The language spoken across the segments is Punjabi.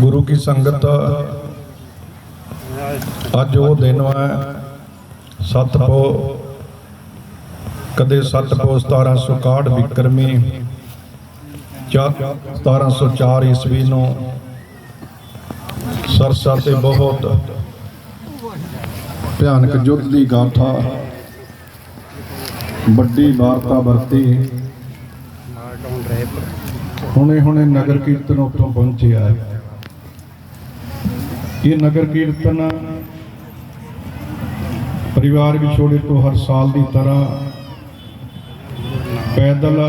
ਗੁਰੂ ਕੀ ਸੰਗਤ, ਅੱਜ ਉਹ ਦਿਨ ਹੈ ਸਤਪੋ ਕਦੇ ਸਤਪੋ 1761 ਵਿਕਰਮੀ, ਚਾ- 1704 ਈਸਵੀ ਨੂੰ ਸਰਸਾ ਤੇ ਬਹੁਤ ਭਿਆਨਕ ਯੁੱਧ ਦੀ ਗਾਥਾ, ਵੱਡੀ ਵਾਰਤਾ ਵਰਤੀ। ਹੁਣੇ ਹੁਣੇ ਨਗਰ ਕੀਰਤਨ ਉੱਥੋਂ ਪਹੁੰਚਿਆ ਹੈ। ਇਹ ਨਗਰ ਕੀਰਤਨ ਪਰਿਵਾਰ ਵਿਛੋੜੇ ਤੋਂ ਹਰ ਸਾਲ ਦੀ ਤਰ੍ਹਾਂ ਪੈਦਲ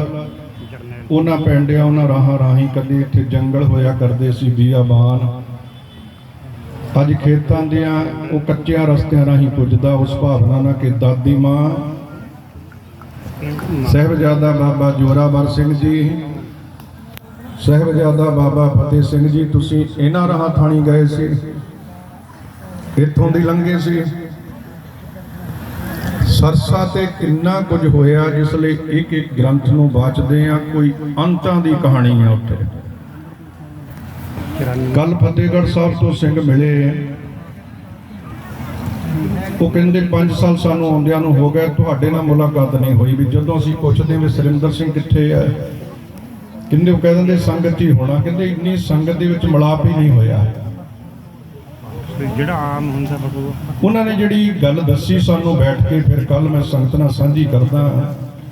ਉਹਨਾਂ ਪੈਂਡਿਆਂ ਉਹਨਾਂ ਰਾਹਾਂ ਰਾਹੀਂ ਕਦੇ ਇੱਥੇ ਜੰਗਲ ਹੋਇਆ ਕਰਦੇ ਸੀ ਬੀਆਬਾਨ ਅੱਜ ਖੇਤਾਂ ਦੀਆਂ ਉਹ ਕੱਚਿਆਂ ਰਸਤਿਆਂ ਰਾਹੀਂ ਪੁੱਜਦਾ, ਉਸ ਭਾਵਨਾ ਨਾਲ ਕਿ ਦਾਦੀ ਮਾਂ, ਸਹਿਬਜ਼ਾਦਾ ਬਾਬਾ ਜੋਰਾਵਰ ਸਿੰਘ ਜੀ ਸਹਿਬਜ਼ਾਦਾ ਬਾਬਾ ਫਤਿਹ ਸਿੰਘ ਜੀ, ਤੁਸੀਂ ਇਹਨਾਂ ਰਾਹਾਂ ਥਾਣੀ ਗਏ ਸੀ। ਇੱਥੋਂ ਦੀ ਲੰਘੇ ਸੀ। ਸਰਸਾ ਤੇ ਕਿੰਨਾ ਕੁਝ ਹੋਇਆ, ਜਿਸ ਲਈ ਇੱਕ ਇੱਕ ਗ੍ਰੰਥ ਨੂੰ ਬਾਚਦੇ ਆ ਕੋਈ ਅੰਤਾਂ ਦੀ ਕਹਾਣੀ ਆ ਉੱਥੇ। ਕੱਲ ਫਤਿਹਗੜ੍ਹ ਸਾਹਿਬ ਤੋਂ ਸਿੰਘ ਮਿਲੇ ਉਹ ਕਹਿੰਦੇ 5 ਸਾਲ ਸਾਨੂੰ ਆਉਂਦਿਆਂ ਨੂੰ ਹੋ ਗਏ ਤੁਹਾਡੇ ਨਾਲ ਮੁਲਾਕਾਤ ਨਹੀਂ ਹੋਈ ਵੀ। ਜਦੋਂ ਅਸੀਂ ਪੁੱਛਦੇ ਵੀ ਸੁਰਿੰਦਰ ਸਿੰਘ ਕਿੱਥੇ ਹੈ ਕਹਿੰਦੇ ਉਹ ਕਹਿ ਦਿੰਦੇ ਸੰਗਤ ਹੀ ਹੋਣਾ ਕਹਿੰਦੇ ਇੰਨੀ ਸੰਗਤ ਦੇ ਵਿੱਚ ਮਿਲਾਪ ਹੀ ਨਹੀਂ ਹੋਇਆ। ਜਿਹੜਾ ਆਮ ਹੁੰਦਾ ਬਾਬੂ ਉਹਨਾਂ ਨੇ ਜਿਹੜੀ ਗੱਲ ਦੱਸੀ ਸਾਨੂੰ ਬੈਠ ਕੇ ਫਿਰ ਕੱਲ ਮੈਂ ਸੰਗਤ ਨਾਲ ਸਾਂਝੀ ਕਰਦਾ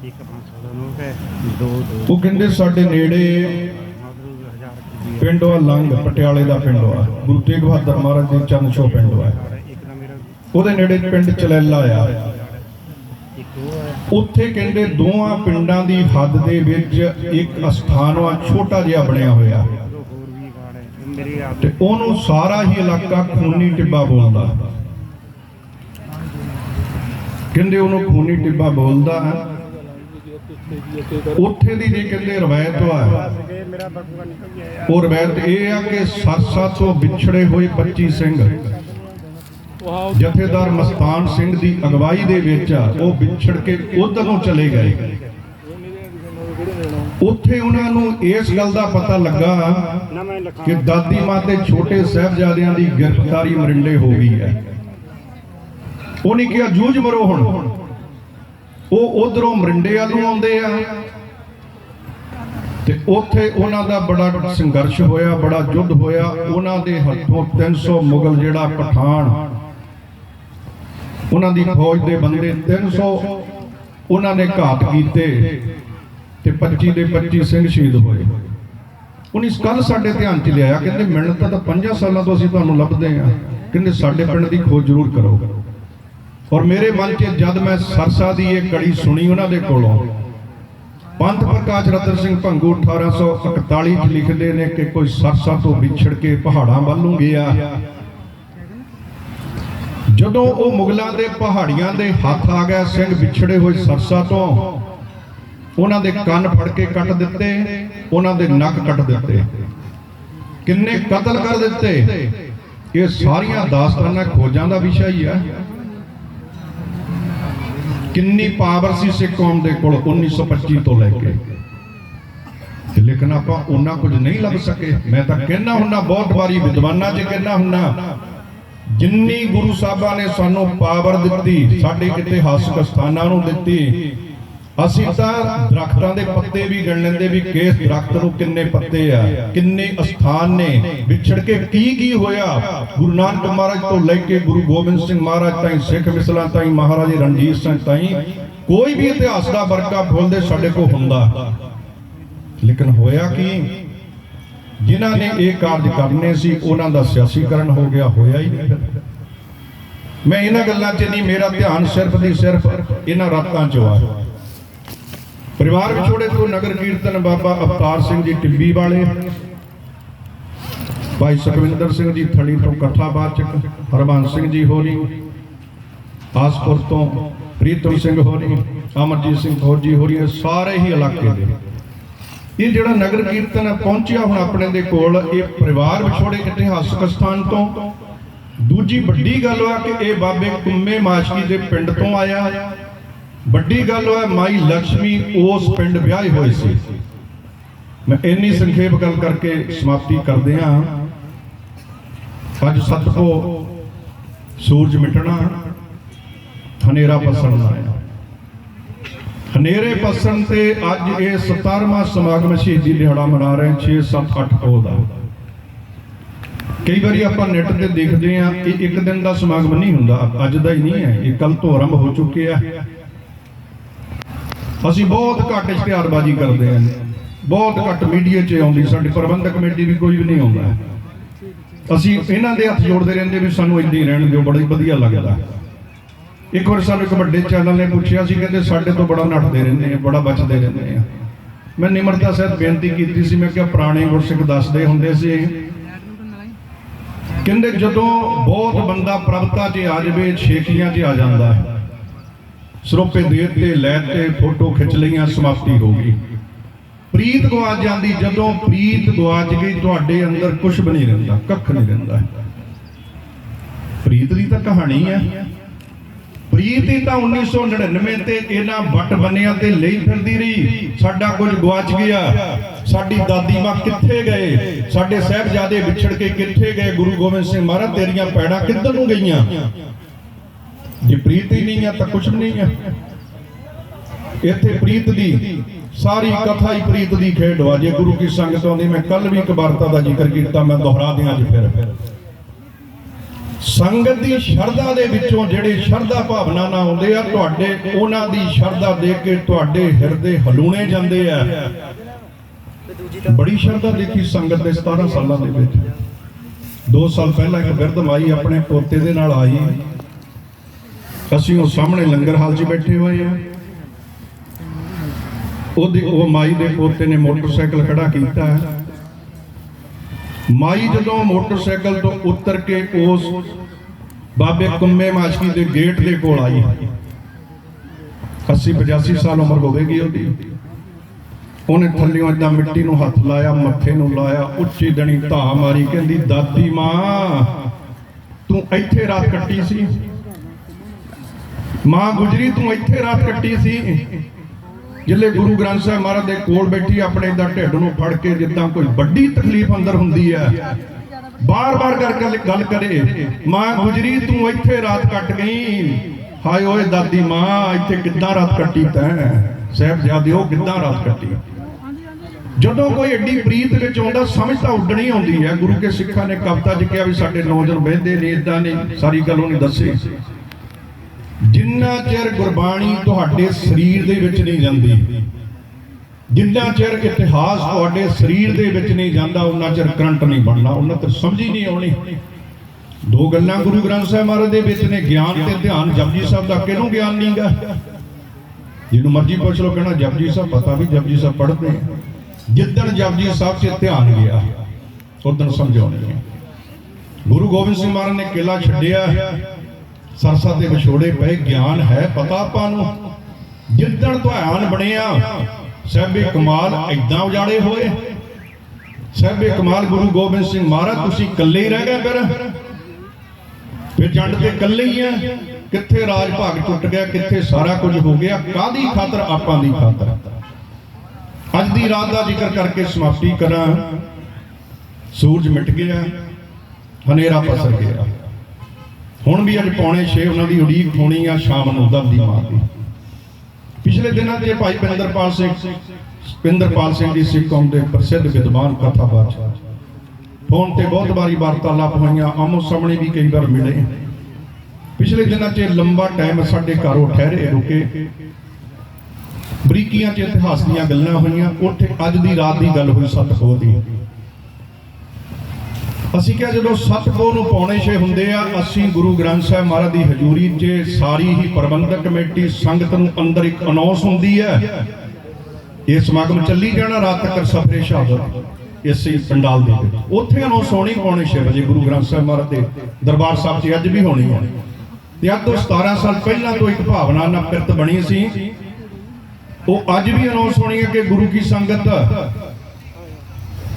ਇੱਕ 500 ਦਾ ਨੋਟ ਹੈ ਦੋ ਦੋ। ਉਹ ਕਹਿੰਦੇ ਸਾਡੇ ਨੇੜੇ ਪਿੰਡ ਆ ਲੰਗ ਪਟਿਆਲੇ ਦਾ ਪਿੰਡ ਆ। ਗੁਰੂ ਤੇਗ ਬਹਾਦਰ ਮਹਾਰਾਜ ਦੇ ਚਰਨ ਛੋਹ ਪਿੰਡ ਆ। ਉਹਦੇ ਨੇੜੇ ਪਿੰਡ ਚਲੈਲਾ ਆ। ਉੱਥੇ ਕਹਿੰਦੇ ਦੋਹਾਂ ਪਿੰਡਾਂ ਦੀ ਹੱਦ ਦੇ ਵਿੱਚ ਇੱਕ ਅਸਥਾਨ ਵਾ ਛੋਟਾ ਜਿਹਾ ਬਣਿਆ ਹੋਇਆ। ਤੇ ਉਹਨੂੰ ਸਾਰਾ ਹੀ ਇਲਾਕਾ ਖੂਨੀ ਟਿੱਬਾ ਬੋਲਦਾ। ਕਹਿੰਦੇ ਉਹਨੂੰ ਖੂਨੀ ਟਿੱਬਾ ਬੋਲਦਾ ਉੱਥੇ ਦੀ ਜੇ ਕਹਿੰਦੇ ਰਵਾਇਤ ਆ ਉਹ ਰਵਾਇਤ ਇਹ ਆ ਕਿ ਸਰਸਾ ਤੋਂ ਵਿਛੜੇ ਹੋਏ 25 ਸਿੰਘ ਜਥੇਦਾਰ ਮਸਤਾਨ ਸਿੰਘ ਦੀ ਅਗਵਾਈ ਦੇ ਵਿੱਚ ਉਹ ਵਿਛੜ ਕੇ ਉਧਰ ਨੂੰ ਚਲੇ ਗਏ। ਉੱਥੇ ਉਹਨਾਂ ਨੂੰ ਇਸ ਗੱਲ ਦਾ ਪਤਾ ਲੱਗਾ ਕਿ ਦਾਦੀ ਮਾਂ ਤੇ ਛੋਟੇ ਸਾਹਿਬਜ਼ਾਦਿਆਂ ਦੀ ਗ੍ਰਿਫਤਾਰੀ ਮਰਿੰਡੇ ਹੋ ਗਈ ਹੈ। ਉਹਨੇ ਕਿਹਾ, ਜੂਝ ਮਰੋ ਹੁਣ। ਉਹ ਉਧਰੋਂ ਮਰਿੰਡੇ ਵੱਲ ਆਉਂਦੇ ਆ ਤੇ ਉੱਥੇ ਉਹਨਾਂ ਦਾ ਬੜਾ ਸੰਘਰਸ਼ ਹੋਇਆ, ਬੜਾ ਯੁੱਧ ਹੋਇਆ। ਉਹਨਾਂ ਦੇ ਹੱਥੋਂ 300 ਮੁਗਲ ਜਿਹੜਾ ਪਠਾਨ ਉਹਨਾਂ ਦੀ ਫੌਜ ਦੇ ਬੰਦੇ 300 ਉਹਨਾਂ ਨੇ ਘਾਤ ਕੀਤੇ ਤੇ 25 ਦੇ 25 ਸਿੰਘ ਸ਼ਹੀਦ ਹੋਏ। ਉਹਨੇ ਕੱਲ ਸਾਡੇ ਧਿਆਨ ਚ ਲਿਆਇਆ, ਕਹਿੰਦੇ ਮਿਹਨਤ ਤਾਂ 5 ਸਾਲਾਂ ਤੋਂ ਅਸੀਂ ਤੁਹਾਨੂੰ ਲੱਭਦੇ ਆ ਕਹਿੰਦੇ ਸਾਡੇ ਪਿੰਡ ਦੀ ਖੋਜ ਜ਼ਰੂਰ ਕਰੋ। ਔਰ ਮੇਰੇ ਮਨ 'ਚ ਜਦ ਮੈਂ ਸਰਸਾ ਦੀ ਇਹ ਕੜੀ ਸੁਣੀ ਉਹਨਾਂ ਦੇ ਕੋਲੋਂ, ਪੰਥ ਪ੍ਰਕਾਸ਼ ਰਤਨ ਸਿੰਘ ਭੰਗੂ 1841 ਚ ਲਿਖਦੇ ਨੇ ਕਿ ਕੋਈ ਸਰਸਾ ਤੋਂ ਵਿਛੜ ਕੇ ਪਹਾੜਾਂ ਵੱਲੋਂ ਗਿਆ। ਜਦੋਂ ਉਹ ਮੁਗਲਾਂ ਦੇ ਪਹਾੜੀਆਂ ਦੇ ਹੱਥ ਆ ਗਿਆ, ਸਿੰਘ ਵਿਛੜੇ ਹੋਏ ਸਰਸਾ ਤੋਂ, ਉਹਨਾਂ ਦੇ ਕੰਨ ਫੜ ਕੇ ਕੱਟ ਦਿੱਤੇ, ਉਹਨਾਂ ਦੇ ਨੱਕ ਕੱਟ ਦਿੱਤੇ। ਕਿੰਨੇ ਕਤਲ ਕਰ ਦਿੱਤੇ। ਇਹ ਸਾਰੀਆਂ ਦਾਸਤਾਨਾਂ ਖੋਜਾਂ ਦਾ ਵਿਸ਼ਾ ਹੀ ਆ। ਕਿੰਨੀ ਪਾਵਰ ਸੀ ਸਿੱਖ ਕੌਮ ਦੇ ਕੋਲ 1925 ਤੋਂ ਲੈ ਕੇ। ਲੇਕਿਨ ਆਪਾਂ ਉਹਨਾਂ ਕੁਝ ਨਹੀਂ ਲੱਭ ਸਕੇ। ਮੈਂ ਤਾਂ ਕਹਿਣਾ ਹੁੰਨਾ ਬਹੁਤ ਵਾਰੀ ਵਿਦਵਾਨਾਂ 'ਚ ਕਹਿਣਾ ਹੁੰਨਾ ਜਿੰਨੀ ਗੁਰੂ ਸਾਹਿਬਾਂ ਨੇ ਸਾਨੂੰ ਪਾਵਰ ਦਿੱਤੀ, ਸਾਡੇ ਇਤਿਹਾਸਕ ਸਥਾਨਾਂ ਨੂੰ ਦਿੱਤੀ, ਅਸੀਂ ਤਾਂ ਦਰਖਤਾਂ ਦੇ ਪੱਤੇ ਵੀ ਗਿਣ ਲੈਂਦੇ ਵੀ ਕਿਸ ਦਰਖਤ ਨੂੰ ਕਿੰਨੇ ਪੱਤੇ ਆ, ਕਿੰਨੇ ਅਸਥਾਨ ਨੇ, ਵਿਛੜ ਕੇ ਕੀ ਕੀ ਹੋਇਆ? ਗੁਰੂ ਨਾਨਕ ਮਹਾਰਾਜ ਤੋਂ ਲੈ ਕੇ ਗੁਰੂ ਗੋਬਿੰਦ ਸਿੰਘ ਮਹਾਰਾਜ ਤਾਈਂ, ਸਿੱਖ ਮਿਸਲਾਂ ਤਾਈਂ, ਮਹਾਰਾਜੇ ਰਣਜੀਤ ਸਿੰਘ ਤਾਈਂ, ਕੋਈ ਵੀ ਇਤਿਹਾਸ ਦਾ ਵਰਕਾ ਫੁੱਲਦੇ ਸਾਡੇ ਕੋਲ ਹੁੰਦਾ। ਲੇਕਿਨ ਹੋਇਆ ਕੀ? ਜਿਨ੍ਹਾਂ ਨੇ ਇਹ ਕਾਰਜ ਕਰਨੇ ਸੀ, ਉਹਨਾਂ ਦਾ ਸਿਆਸੀਕਰਨ ਹੋ ਗਿਆ, ਹੋਇਆ ਹੀ ਨਹੀਂ। ਮੈਂ ਇਹਨਾਂ ਗੱਲਾਂ 'ਚ ਨਹੀਂ, ਮੇਰਾ ਧਿਆਨ ਸਿਰਫ ਦੀ ਸਿਰਫ ਇਹਨਾਂ ਰਾਤਾਂ 'ਚ ਆ ਪਰਿਵਾਰ ਵਿਛੋੜੇ ਤੋਂ ਨਗਰ ਕੀਰਤਨ ਬਾਬਾ ਅਵਤਾਰ ਸਿੰਘ ਜੀ ਟਿੱਬੀ ਵਾਲੇ, ਭਾਈ ਸੁਖਵਿੰਦਰ ਸਿੰਘ ਜੀ ਥੜੀ ਤੋਂ ਕਥਾਵਾਚਕ ਹਰਬੰਸ ਸਿੰਘ ਜੀ ਹੋਰੀ, ਆਸਪੁਰ ਤੋਂ ਪ੍ਰੀਤਮ ਸਿੰਘ ਹੋਰੀ, ਅਮਰਜੀਤ ਸਿੰਘ ਫੌਜੀ ਹੋਰੀ, ਇਹ ਸਾਰੇ ਹੀ ਇਲਾਕੇ ਦੇ। ਇਹ ਜਿਹੜਾ ਨਗਰ ਕੀਰਤਨ ਪਹੁੰਚਿਆ ਹੁਣ ਆਪਣੇ ਦੇ ਕੋਲ, ਇਹ ਪਰਿਵਾਰ ਵਿਛੋੜੇ ਇਤਿਹਾਸਕ ਸਥਾਨ ਤੋਂ। ਦੂਜੀ ਵੱਡੀ ਗੱਲ ਆ ਕਿ ਇਹ ਬਾਬੇ ਕੁੰਮੇ ਮਾਸ਼ਕੀ ਦੇ ਪਿੰਡ ਤੋਂ ਆਇਆ। ਵੱਡੀ ਗੱਲ ਹੈ ਮਾਈ ਲక్ష్ਮੀ ਉਸ ਪਿੰਡ ਵਿਆਹੇ ਹੋਏ ਸੀ। ਮੈਂ ਇੰਨੀ ਸੰਖੇਪ ਗੱਲ ਕਰਕੇ ਸਮਾਪਤੀ ਕਰਦੇ ਹਾਂ। ਅੱਜ ਸਤਪੋ ਸੂਰਜ ਮਿਟਣਾ, ਹਨੇਰਾ ਪਸਣਨਾ ਆਇਆ ਹਨੇਰੇ ਪਸਣ ਤੇ ਅੱਜ ਇਹ 17ਵਾਂ ਸਮਾਗਮ ਸ਼ਹੀਦੀ ਦਿਹਾੜਾ ਮਨਾ ਰਹੇ 6 7 8 ਪੋ ਦਾ ਕਈ ਵਾਰੀ ਆਪਾਂ ਨੈਟ ਤੇ ਦੇਖਦੇ ਆ ਇਹ ਇੱਕ ਦਿਨ ਦਾ ਸਮਾਗਮ ਨਹੀਂ ਹੁੰਦਾ, ਅੱਜ ਦਾ ਹੀ ਨਹੀਂ ਹੈ, ਇਹ ਕੱਲ ਤੋਂ ਆਰੰਭ ਹੋ ਚੁੱਕਿਆ ਅਸੀਂ ਬਹੁਤ ਘੱਟ ਇਸ਼ਤਿਹਾਰਬਾਜ਼ੀ ਕਰਦੇ ਹਾਂ, ਬਹੁਤ ਘੱਟ ਮੀਡੀਆ 'ਚ ਆਉਂਦੀ, ਸਾਡੀ ਪ੍ਰਬੰਧਕ ਕਮੇਟੀ ਵੀ ਕੋਈ ਵੀ ਨਹੀਂ ਆਉਂਦਾ। ਅਸੀਂ ਇਹਨਾਂ ਦੇ ਹੱਥ ਜੋੜਦੇ ਰਹਿੰਦੇ ਵੀ ਸਾਨੂੰ ਇੱਦਾਂ ਹੀ ਰਹਿਣ ਦਿਓ, ਬੜਾ ਵਧੀਆ ਲੱਗਦਾ। ਇੱਕ ਵਾਰ ਸਾਨੂੰ ਇੱਕ ਵੱਡੇ ਚੈਨਲ ਨੇ ਪੁੱਛਿਆ ਸੀ, ਕਹਿੰਦੇ ਸਾਡੇ ਤੋਂ ਬੜਾ ਨੱਠਦੇ ਰਹਿੰਦੇ ਆ, ਬੜਾ ਬਚਦੇ ਰਹਿੰਦੇ ਆ। ਮੈਂ ਨਿਮਰਤਾ ਸਾਹਿਬ ਬੇਨਤੀ ਕੀਤੀ ਸੀ, ਮੈਂ ਕਿਹਾ ਪੁਰਾਣੇ ਗੁਰਸਿੱਖ ਦੱਸਦੇ ਹੁੰਦੇ ਸੀ ਕਹਿੰਦੇ ਜਦੋਂ ਬਹੁਤ ਬੰਦਾ ਪ੍ਰਭਤਾ 'ਚ ਆ ਜਾਵੇ, ਛੇਕੀਆਂ 'ਚ ਆ ਜਾਂਦਾ ਹੈ। ਸਰੋਪੇ ਦੇ ਤੇ ਲੈ ਤੇ ਫੋਟੋ ਖਿੱਚ ਲਈਆਂ, ਸਮਾਪਤੀ ਹੋ ਗਈ। ਪ੍ਰੀਤ ਗਵਾਚ ਜਾਂਦੀ, ਜਦੋਂ ਪ੍ਰੀਤ ਗਵਾਚ ਗਈ, ਤੁਹਾਡੇ ਅੰਦਰ ਕੁਝ ਵੀ ਨਹੀਂ ਰਹਿੰਦਾ, ਕੱਖ ਨਹੀਂ ਰਹਿੰਦਾ। ਪ੍ਰੀਤ ਦੀ ਤਾਂ ਕਹਾਣੀ ਹੈ। ਪ੍ਰੀਤ ਤਾਂ 1999 ਤੇ ਇਹਨਾਂ ਵੱਟ ਬੰਨਿਆਂ ਤੇ ਲਈ ਫਿਰਦੀ ਰਹੀ। ਸਾਡਾ ਕੁਝ ਗਵਾਚ ਗਿਆ। ਸਾਡੀ ਦਾਦੀ ਮਾਂ ਕਿੱਥੇ ਗਏ? ਸਾਡੇ ਸਹਿਬਜ਼ਾਦੇ ਵਿਛੜ ਕੇ ਕਿੱਥੇ ਗਏ? ਗੁਰੂ ਗੋਬਿੰਦ ਸਿੰਘ ਮਹਾਰਾਜ, ਤੇਰੀਆਂ ਪੈੜਾਂ ਕਿੱਧਰ ਨੂੰ ਗਈਆਂ? ਜੇ ਪ੍ਰੀਤੀ ਨਹੀਂ ਆ ਤਾਂ ਕੁਝ ਵੀ ਨਹੀਂ ਆ। ਇੱਥੇ ਪ੍ਰੀਤ ਦੀ ਸਾਰੀ ਕਥਾ ਹੀ ਪ੍ਰੀਤ ਦੀ ਖੇਡ ਵਾ ਜੇ ਗੁਰੂ ਕੀ ਸੰਗਤ ਆਉਂਦੀ, ਮੈਂ ਕੱਲ ਵੀ ਇੱਕ ਵਾਰਤਾ ਦਾ ਜ਼ਿਕਰ ਕੀਤਾ, ਮੈਂ ਦੁਹਰਾ ਦਿਆਂ ਅੱਜ ਫਿਰ। ਸੰਗਤ ਦੀ ਸ਼ਰਧਾ ਦੇ ਵਿੱਚੋਂ ਜਿਹੜੇ ਸ਼ਰਧਾ ਭਾਵਨਾ ਨਾਲ ਆਉਂਦੇ ਆ, ਤੁਹਾਡੇ, ਉਹਨਾਂ ਦੀ ਸ਼ਰਧਾ ਦੇਖ ਕੇ ਤੁਹਾਡੇ ਹਿਰਦੇ ਹਲੂਣੇ ਜਾਂਦੇ ਆ। ਬੜੀ ਸ਼ਰਧਾ ਦੇਖੀ ਸੰਗਤ ਦੇ 17 ਸਾਲਾਂ ਦੇ ਵਿੱਚ। 2 ਸਾਲ ਪਹਿਲਾਂ ਇੱਕ ਬਿਰਧ ਮਾਈ ਆਪਣੇ ਪੋਤੇ ਦੇ ਨਾਲ ਆਈ। ਅਸੀਂ ਉਹ ਸਾਹਮਣੇ ਲੰਗਰ ਹਾਲ 'ਚ ਬੈਠੇ ਹੋਏ ਆ। ਉਹਦੀ ਉਹ ਮਾਈ ਦੇ ਪੋਤੇ ਨੇ ਮੋਟਰਸਾਈਕਲ ਖੜਾ ਕੀਤਾ। ਹੈ ਮਾਈ ਜਦੋਂ ਮੋਟਰਸਾਈਕਲ ਤੋਂ ਉਤਰ ਕੇ ਉਸ ਬਾਬੇ ਕੁੰਮੇ ਮਾਸ਼ਕੀ ਦੇ ਗੇਟ ਦੇ ਕੋਲ ਆਈ। 80 85 ਸਾਲ ਉਮਰ ਹੋਵੇਗੀ ਉਹਦੀ। ਉਹਨੇ ਥੱਲਿਓਂ ਏਦਾਂ ਮਿੱਟੀ ਨੂੰ ਹੱਥ ਲਾਇਆ, ਮੱਥੇ ਨੂੰ ਲਾਇਆ, ਉੱਚੀ ਦਣੀ ਧਾ ਮਾਰੀ, ਕਹਿੰਦੀ, ਦਾਦੀ ਮਾਂ, ਤੂੰ ਇੱਥੇ ਰਾਤ ਕੱਟੀ ਸੀ। ਮਾਂ ਗੁਜਰੀ, ਤੂੰ ਇੱਥੇ ਰਾਤ ਕੱਟੀ ਸੀ। ਜਿੱਲੇ ਗੁਰੂ ਗ੍ਰੰਥ ਸਾਹਿਬ ਮਹਾਰਾਜ ਦੇ ਕੋਲ ਬੈਠੀ ਆਪਣੇ ਦਾ ਢਿੱਡ ਨੂੰ ਫੜ ਕੇ ਜਿੱਦਾਂ ਕੋਈ ਵੱਡੀ ਤਕਲੀਫ ਅੰਦਰ ਹੁੰਦੀ ਹੈ। ਬਾਰ-ਬਾਰ ਕਰਕੇ ਗੱਲ ਕਰੇ, ਮਾਂ ਗੁਜਰੀ, ਤੂੰ ਇੱਥੇ ਰਾਤ ਕੱਟ ਗਈ। ਹਾਏ ਓਏ ਦਾਦੀ ਮਾਂ, ਇੱਥੇ ਕਿੱਦਾਂ ਰਾਤ ਕੱਟੀ ਤੈਂ? ਸਾਹਿਬਜ਼ਾਦੇ ਕਿੱਦਾਂ ਰਾਤ ਕੱਟੀ? ਜਦੋਂ ਕੋਈ ਐਡੀ ਪ੍ਰੀਤ ਵਿੱਚ ਆਉਂਦਾ, ਸਮਝ ਤਾਂ ਉੱਡਣੀ ਆਉਂਦੀ ਹੈ। ਗੁਰੂ ਕੇ ਸਿੱਖਾਂ ਨੇ ਕਵਿਤਾ 'ਚ ਕਿਹਾ ਵੀ ਸਾਡੇ ਨੌਜਵਾਨ ਬਹਿੰਦੇ ਨੇ ਇਦਾਂ ਨੇ, ਸਾਰੀ ਗੱਲ ਉਹਨੇ ਦੱਸੀ। ਜਿੰਨਾ ਚਿਰ ਗੁਰਬਾਣੀ ਤੁਹਾਡੇ ਸਰੀਰ ਦੇ ਵਿੱਚ ਨਹੀਂ ਜਾਂਦੀ, ਜਿੰਨਾ ਚਿਰ ਇਤਿਹਾਸ ਤੁਹਾਡੇ ਸਰੀਰ ਦੇ ਵਿੱਚ ਨਹੀਂ ਜਾਂਦਾ ਉਹਨਾਂ ਚਿਰ ਕਰੰਟ ਨਹੀਂ ਬਣਨਾ ਉਹਨਾਂ ਤੇ ਸਮਝ ਹੀ ਨਹੀਂ ਆਉਣੀ। ਦੋ ਗੱਲਾਂ ਗੁਰੂ ਗ੍ਰੰਥ ਸਾਹਿਬ ਮਹਾਰਾਜ ਦੇ ਵਿੱਚ ਨੇ, ਗਿਆਨ ਤੇ ਧਿਆਨ। ਜਪਜੀ ਸਾਹਿਬ ਦਾ ਕਿਹਨੂੰ ਗਿਆਨ ਨਹੀਂਗਾ? ਜਿਹਨੂੰ ਮਰਜ਼ੀ ਪੁੱਛ ਲਓ ਕਹਿਣਾ ਜਪਜੀ ਸਾਹਿਬ, ਪਤਾ ਵੀ ਜਪਜੀ ਸਾਹਿਬ ਪੜ੍ਹਦੇ ਆ ਜਿੱਦਣ ਜਪਜੀ ਸਾਹਿਬ 'ਚ ਧਿਆਨ ਗਿਆ, ਉਦੋਂ ਸਮਝਾਉਣੀ ਹੈ। ਗੁਰੂ ਗੋਬਿੰਦ ਸਿੰਘ ਮਹਾਰਾਜ ਨੇ ਕਿਲਾ ਛੱਡਿਆ। ਸਰਸਾ ਤੇ ਵਿਛੋੜੇ ਪਏ, ਗਿਆਨ ਹੈ ਪਤਾ ਆਪਾਂ ਨੂੰ। ਜਿੱਦਣ ਧਿਆਨ ਬਣਿਆ ਸਹਿਬੇ ਕਮਾਲ ਐਦਾਂ ਉਜਾੜੇ ਹੋਏ। ਸਹਿਬੇ ਕਮਾਲ ਗੁਰੂ ਗੋਬਿੰਦ ਸਿੰਘ ਮਹਾਰਾਜ, ਤੁਸੀਂ ਇਕੱਲੇ ਹੀ ਰਹਿ ਗਏ ਫਿਰ। ਫਿਰ ਜੰਡ ਤੇ ਇਕੱਲੇ ਹੀ ਆ। ਕਿੱਥੇ ਰਾਜ ਭਾਗ ਟੁੱਟ ਗਿਆ, ਕਿੱਥੇ ਸਾਰਾ ਕੁਝ ਹੋ ਗਿਆ ਕਾਦੀ ਖਾਤਰ, ਆਪਾਂ ਦੀ ਖਾਤਰ। ਅੱਜ ਦੀ ਰਾਤ ਦਾ ਜ਼ਿਕਰ ਕਰਕੇ ਸਮਾਪਤੀ ਕਰਾਂ। ਸੂਰਜ ਮਿਟ ਗਿਆ, ਹਨੇਰਾ ਪਸਰ ਗਿਆ। ਹੁਣ ਵੀ ਅੱਜ ਪੌਣੇ 6 ਉਹਨਾਂ ਦੀ ਉਡੀਕ ਹੋਣੀ ਆ ਸ਼ਾਮ ਨੂੰ ਦਬਦੀ ਮਾਂ ਦੀ। ਪਿਛਲੇ ਦਿਨਾਂ 'ਚ ਭਾਈ ਪਿੰਦਰਪਾਲ ਸਿੰਘ ਪਿੰਦਰਪਾਲ ਸਿੰਘ ਦੀ ਸਿੱਖ ਕੌਮ ਦੇ ਪ੍ਰਸਿੱਧ ਵਿਦਵਾਨ ਕਥਾ ਬਾਦਸ਼ਾਹ। ਫੋਨ ਤੇ ਬਹੁਤ ਵਾਰੀ ਵਾਰਤਾਲਾਪ ਹੋਈਆਂ, ਆਮੋ ਸਾਹਮਣੇ ਵੀ ਕਈ ਵਾਰ ਮਿਲੇ। ਪਿਛਲੇ ਦਿਨਾਂ 'ਚ ਲੰਬਾ ਟਾਈਮ ਸਾਡੇ ਘਰੋਂ ਠਹਿਰੇ ਰੁਕੇ। ਬਰੀਕੀਆਂ 'ਚ ਇਤਿਹਾਸ ਦੀਆਂ ਗੱਲਾਂ ਹੋਈਆਂ, ਉੱਥੇ ਅੱਜ ਦੀ ਰਾਤ ਦੀ ਗੱਲ ਹੋਈ ਸਤਿਗੁਰ ਦੀ। ਅਸੀਂ ਕਿਹਾ ਜਦੋਂ ਸਤਿਗੁਰ ਨੂੰ ਪੌਣੇ ਛੇ ਹੁੰਦੇ ਆ, ਅਸੀਂ ਗੁਰੂ ਗ੍ਰੰਥ ਸਾਹਿਬ ਮਹਾਰਾਜ ਦੀ ਹਜ਼ੂਰੀ 'ਚ ਸਾਰੀ ਹੀ ਪ੍ਰਬੰਧਕ ਕਮੇਟੀ, ਸੰਗਤ ਨੂੰ ਅੰਦਰ ਇੱਕ ਅਨਾਉਂਸ ਹੁੰਦੀ ਹੈ ਇਹ ਸਮਾਗਮ ਚੱਲੀ ਜਾਣਾ, ਰਾਤ ਤੱਕ ਸਫਰੇ ਸ਼ਹਾਦਤ ਇਸੇ ਪੰਡਾਲ ਦੇ ਉੱਥੇ ਅਨਾਉਂਸ ਹੋਣੀ ਪੌਣੇ ਛੇ ਵਜੇ ਗੁਰੂ ਗ੍ਰੰਥ ਸਾਹਿਬ ਮਹਾਰਾਜ ਦੇ ਦਰਬਾਰ ਸਾਹਿਬ 'ਚ ਅੱਜ ਵੀ ਹੋਣੀ ਹੈ ਤੇ ਅੱਜ ਤੋਂ 17 ਸਾਲ ਪਹਿਲਾਂ ਤੋਂ ਇੱਕ ਭਾਵਨਾ ਨਾਲ ਪਿਰਤ ਬਣੀ ਸੀ। ਉਹ ਅੱਜ ਵੀ ਅਨਾਉਂਸ ਹੋਣੀ ਹੈ ਕਿ ਗੁਰੂ ਕੀ ਸੰਗਤ